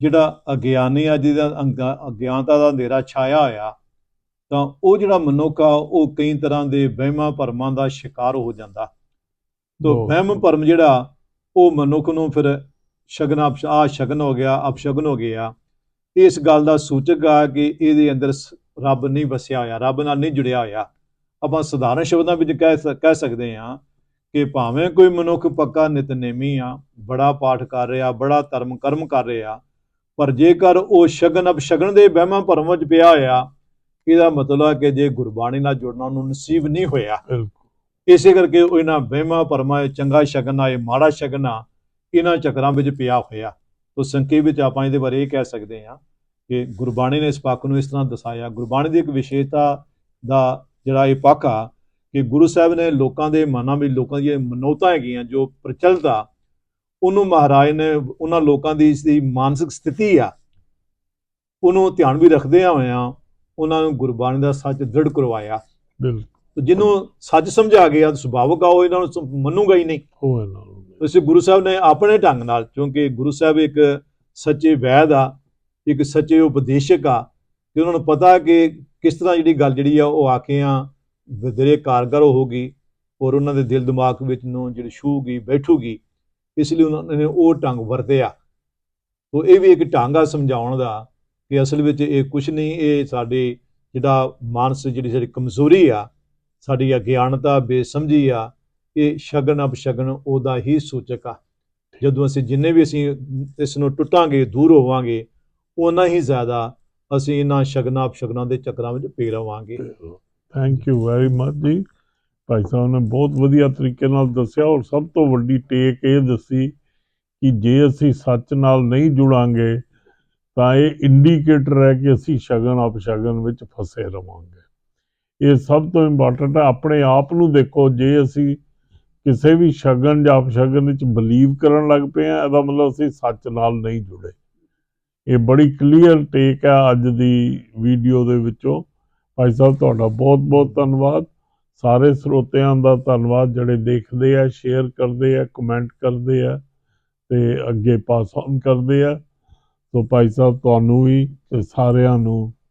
Speaker 2: ਜਿਹੜਾ ਅਗਿਆਨੀ ਆ ਜਿਹਦਾ ਅੰਗਾ- ਅਗਿਆਨਤਾ ਦਾ ਹਨੇਰਾ ਛਾਇਆ ਹੋਇਆ ਤਾਂ ਉਹ ਜਿਹੜਾ ਮਨੁੱਖ ਆ ਉਹ ਕਈ ਤਰ੍ਹਾਂ ਦੇ ਵਹਿਮਾਂ ਭਰਮਾਂ ਦਾ ਸ਼ਿਕਾਰ ਹੋ ਜਾਂਦਾ ਤੋ। ਵਹਿਮ ਭਰਮ ਜਿਹੜਾ ਉਹ ਮਨੁੱਖ ਨੂੰ ਫਿਰ ਸ਼ਗਨ ਅਪਸ਼, ਆ ਸ਼ਗਨ ਹੋ ਗਿਆ, ਅਪਸ਼ਗਨ ਹੋ ਗਿਆ। ਇਸ ਗੱਲ ਦਾ ਸੂਚਕ ਆ ਕਿ ਇਹਦੇ ਅੰਦਰ ਰੱਬ ਨਹੀਂ ਵਸਿਆ ਹੋਇਆ, ਰੱਬ ਨਾਲ ਨਹੀਂ ਜੁੜਿਆ ਹੋਇਆ। ਆਪਾਂ ਸਧਾਰਨ ਸ਼ਬਦਾਂ ਵਿੱਚ ਕਹਿ ਕਹਿ ਸਕਦੇ ਹਾਂ ਕਿ ਭਾਵੇਂ ਕੋਈ ਮਨੁੱਖ ਪੱਕਾ ਨਿਤਨੇਮੀ ਆ, ਬੜਾ ਪਾਠ ਕਰ ਰਿਹਾ, ਬੜਾ ਧਰਮ, ਕਰਮ ਕਰ ਰਿਹਾ, ਪਰ ਜੇਕਰ ਉਹ ਸ਼ਗਨ, ਅਪਸ਼ਗਨ ਦੇ ਵਹਿਮਾਂ ਭਰਮ ਵਿੱਚ ਪਿਆ ਹੋਇਆ, ਇਹਦਾ ਮਤਲਬ ਹੈ ਕਿ ਜੇ ਗੁਰਬਾਣੀ ਨਾਲ ਜੁੜਨਾ ਉਹਨੂੰ ਨਸੀਬ ਨਹੀਂ ਹੋਇਆ। ਇਸੇ ਕਰਕੇ ਉਹ ਇਹਨਾਂ ਵਹਿਮਾਂ ਭਰਮਾਂ, ਇਹ ਚੰਗਾ ਸ਼ਗਨ ਆ ਇਹ ਮਾੜਾ ਸ਼ਗਨ ਆ ਇਹਨਾਂ ਚੱਕਰਾਂ ਵਿੱਚ ਪਿਆ ਹੋਇਆ। ਤੋ ਸੰਖੇਪ ਵਿੱਚ ਆਪਾਂ ਇਹਦੇ ਬਾਰੇ ਇਹ ਕਹਿ ਸਕਦੇ ਹਾਂ ਕਿ ਗੁਰਬਾਣੀ ਨੇ ਇਸ ਪੱਖ ਨੂੰ ਇਸ ਤਰ੍ਹਾਂ ਦਸਾਇਆ। ਗੁਰਬਾਣੀ ਦੀ ਇੱਕ ਵਿਸ਼ੇਸ਼ਤਾ ਦਾ ਜਿਹੜਾ ਇਹ ਪੱਖ ਆ ਕਿ ਗੁਰੂ ਸਾਹਿਬ ਨੇ ਲੋਕਾਂ ਦੇ ਮਨਾਂ ਵਿੱਚ ਲੋਕਾਂ ਦੀਆਂ ਮਨੋਤਾਂ ਹੈਗੀਆਂ, ਜੋ ਪ੍ਰਚਲਿਤ ਆ, ਉਹਨੂੰ ਮਹਾਰਾਜ ਨੇ ਉਹਨਾਂ ਲੋਕਾਂ ਦੀ ਇਸ ਦੀ ਮਾਨਸਿਕ ਸਥਿਤੀ ਆ, ਉਹਨੂੰ ਧਿਆਨ ਵੀ ਰੱਖਦੇ ਹੋਇਆ ਉਹਨਾਂ ਨੂੰ ਗੁਰਬਾਣੀ ਦਾ ਸੱਚ ਦ੍ਰਿੜ ਕਰਵਾਇਆ।
Speaker 1: ਬਿਲਕੁਲ।
Speaker 2: ਜਿਹਨੂੰ ਸੱਚ ਸਮਝਾ ਗਿਆ ਸੁਭਾਵਕ ਆ ਉਹ ਇਹਨਾਂ ਨੂੰ ਮੰਨੂਗਾ ਹੀ ਨਹੀਂ।
Speaker 1: ਉਹ ਹੈ ਨਾਲ
Speaker 2: ਵੈਸੇ ਗੁਰੂ ਸਾਹਿਬ ਨੇ ਆਪਣੇ ਢੰਗ ਨਾਲ ਕਿਉਂਕਿ ਗੁਰੂ ਸਾਹਿਬ ਇੱਕ ਸੱਚੇ ਵੈਦ ਆ ਇੱਕ ਸੱਚੇ ਉਪਦੇਸ਼ਕ ਆ ਤੇ ਉਹਨਾਂ ਨੂੰ ਪਤਾ ਕਿ ਕਿਸ ਤਰ੍ਹਾਂ ਜਿਹੜੀ ਗੱਲ ਜਿਹੜੀ ਆ ਉਹ ਆਖਿਆਂ ਵਧੇਰੇ ਕਾਰਗਰ ਹੋਊਗੀ ਔਰ ਉਹਨਾਂ ਦੇ ਦਿਲ ਦਿਮਾਗ ਵਿੱਚ ਨੂੰ ਜਿਹੜੀ ਛੂਗੀ ਬੈਠੂਗੀ ਇਸ ਲਈ ਉਹਨਾਂ ਨੇ ਉਹ ਢੰਗ ਵਰਤਿਆ। ਤੋ ਇਹ ਵੀ ਇੱਕ ਢੰਗ ਆ ਸਮਝਾਉਣ ਦਾ ਕਿ ਅਸਲ ਵਿੱਚ ਇਹ ਕੁਝ ਨਹੀਂ ਇਹ ਸਾਡੇ ਜਿਹੜਾ ਮਾਨਸ ਜਿਹੜੀ ਸਾਡੀ ਕਮਜ਼ੋਰੀ ਆ ਸਾਡੀ ਅਗਿਆਨਤਾ, ਬੇਸਮਝੀ ਆ ਇਹ ਸ਼ਗਨ ਅਪਸ਼ਗਨ ਉਹਦਾ ਹੀ ਸੂਚਕ ਆ। ਜਦੋਂ ਅਸੀਂ ਜਿੰਨੇ ਵੀ ਅਸੀਂ ਇਸ ਨੂੰ ਟੁੱਟਾਂਗੇ, ਦੂਰ ਹੋਵਾਂਗੇ ਉਨਾ ਹੀ ਜ਼ਿਆਦਾ ਅਸੀਂ ਇਹਨਾਂ ਸ਼ਗਨਾਂ ਅਪਸ਼ਗਨਾਂ ਦੇ ਚੱਕਰਾਂ ਵਿੱਚ ਪੇ ਰਵਾਂਗੇ।
Speaker 1: ਥੈਂਕ ਯੂ ਵੈਰੀ ਮਚ ਜੀ। ਭਾਈ ਸਾਹਿਬ ਨੇ ਬਹੁਤ ਵਧੀਆ ਤਰੀਕੇ ਨਾਲ ਦੱਸਿਆ ਔਰ ਸਭ ਤੋਂ ਵੱਡੀ ਟੇਕ ਇਹ ਦੱਸੀ ਕਿ ਜੇ ਅਸੀਂ ਸੱਚ ਨਾਲ ਨਹੀਂ ਜੁੜਾਂਗੇ, ਤਾਂ ਇਹ ਇੰਡੀਕੇਟਰ ਹੈ ਕਿ ਅਸੀਂ ਸ਼ਗਨ ਅਪਸ਼ਗਨ ਵਿੱਚ ਫਸੇ ਰਵਾਂਗੇ। ਇਹ ਸਭ ਤੋਂ ਇੰਪੋਰਟੈਂਟ ਹੈ, ਆਪਣੇ ਆਪ ਨੂੰ ਦੇਖੋ, ਜੇ ਅਸੀਂ ਕਿਸੇ ਵੀ ਸ਼ਗਨ ਜਾਂ ਅਪਸ਼ਗਨ ਵਿੱਚ ਬਲੀਵ ਕਰਨ ਲੱਗ ਪਏ ਆ ਇਹਦਾ ਮਤਲਬ ਅਸੀਂ ਸੱਚ ਨਾਲ ਨਹੀਂ ਜੁੜੇ। ਇਹ ਬੜੀ ਕਲੀਅਰ ਟੇਕ ਹੈ ਅੱਜ ਦੀ ਵੀਡੀਓ ਦੇ ਵਿੱਚੋਂ। ਭਾਈ ਸਾਹਿਬ, ਤੁਹਾਡਾ ਬਹੁਤ ਬਹੁਤ ਧੰਨਵਾਦ। ਸਾਰੇ ਸਰੋਤਿਆਂ ਦਾ ਧੰਨਵਾਦ, ਜਿਹੜੇ ਦੇਖਦੇ ਆ ਸ਼ੇਅਰ ਕਰਦੇ ਆ ਕਮੈਂਟ ਕਰਦੇ ਆ, ਤੇ ਅੱਗੇ ਪਾਸ ਔਨ ਕਰਦੇ ਆ। ਸੋ ਭਾਈ ਸਾਹਿਬ, ਤੁਹਾਨੂੰ ਵੀ ਤੇ ਸਾਰਿਆਂ ਨੂੰ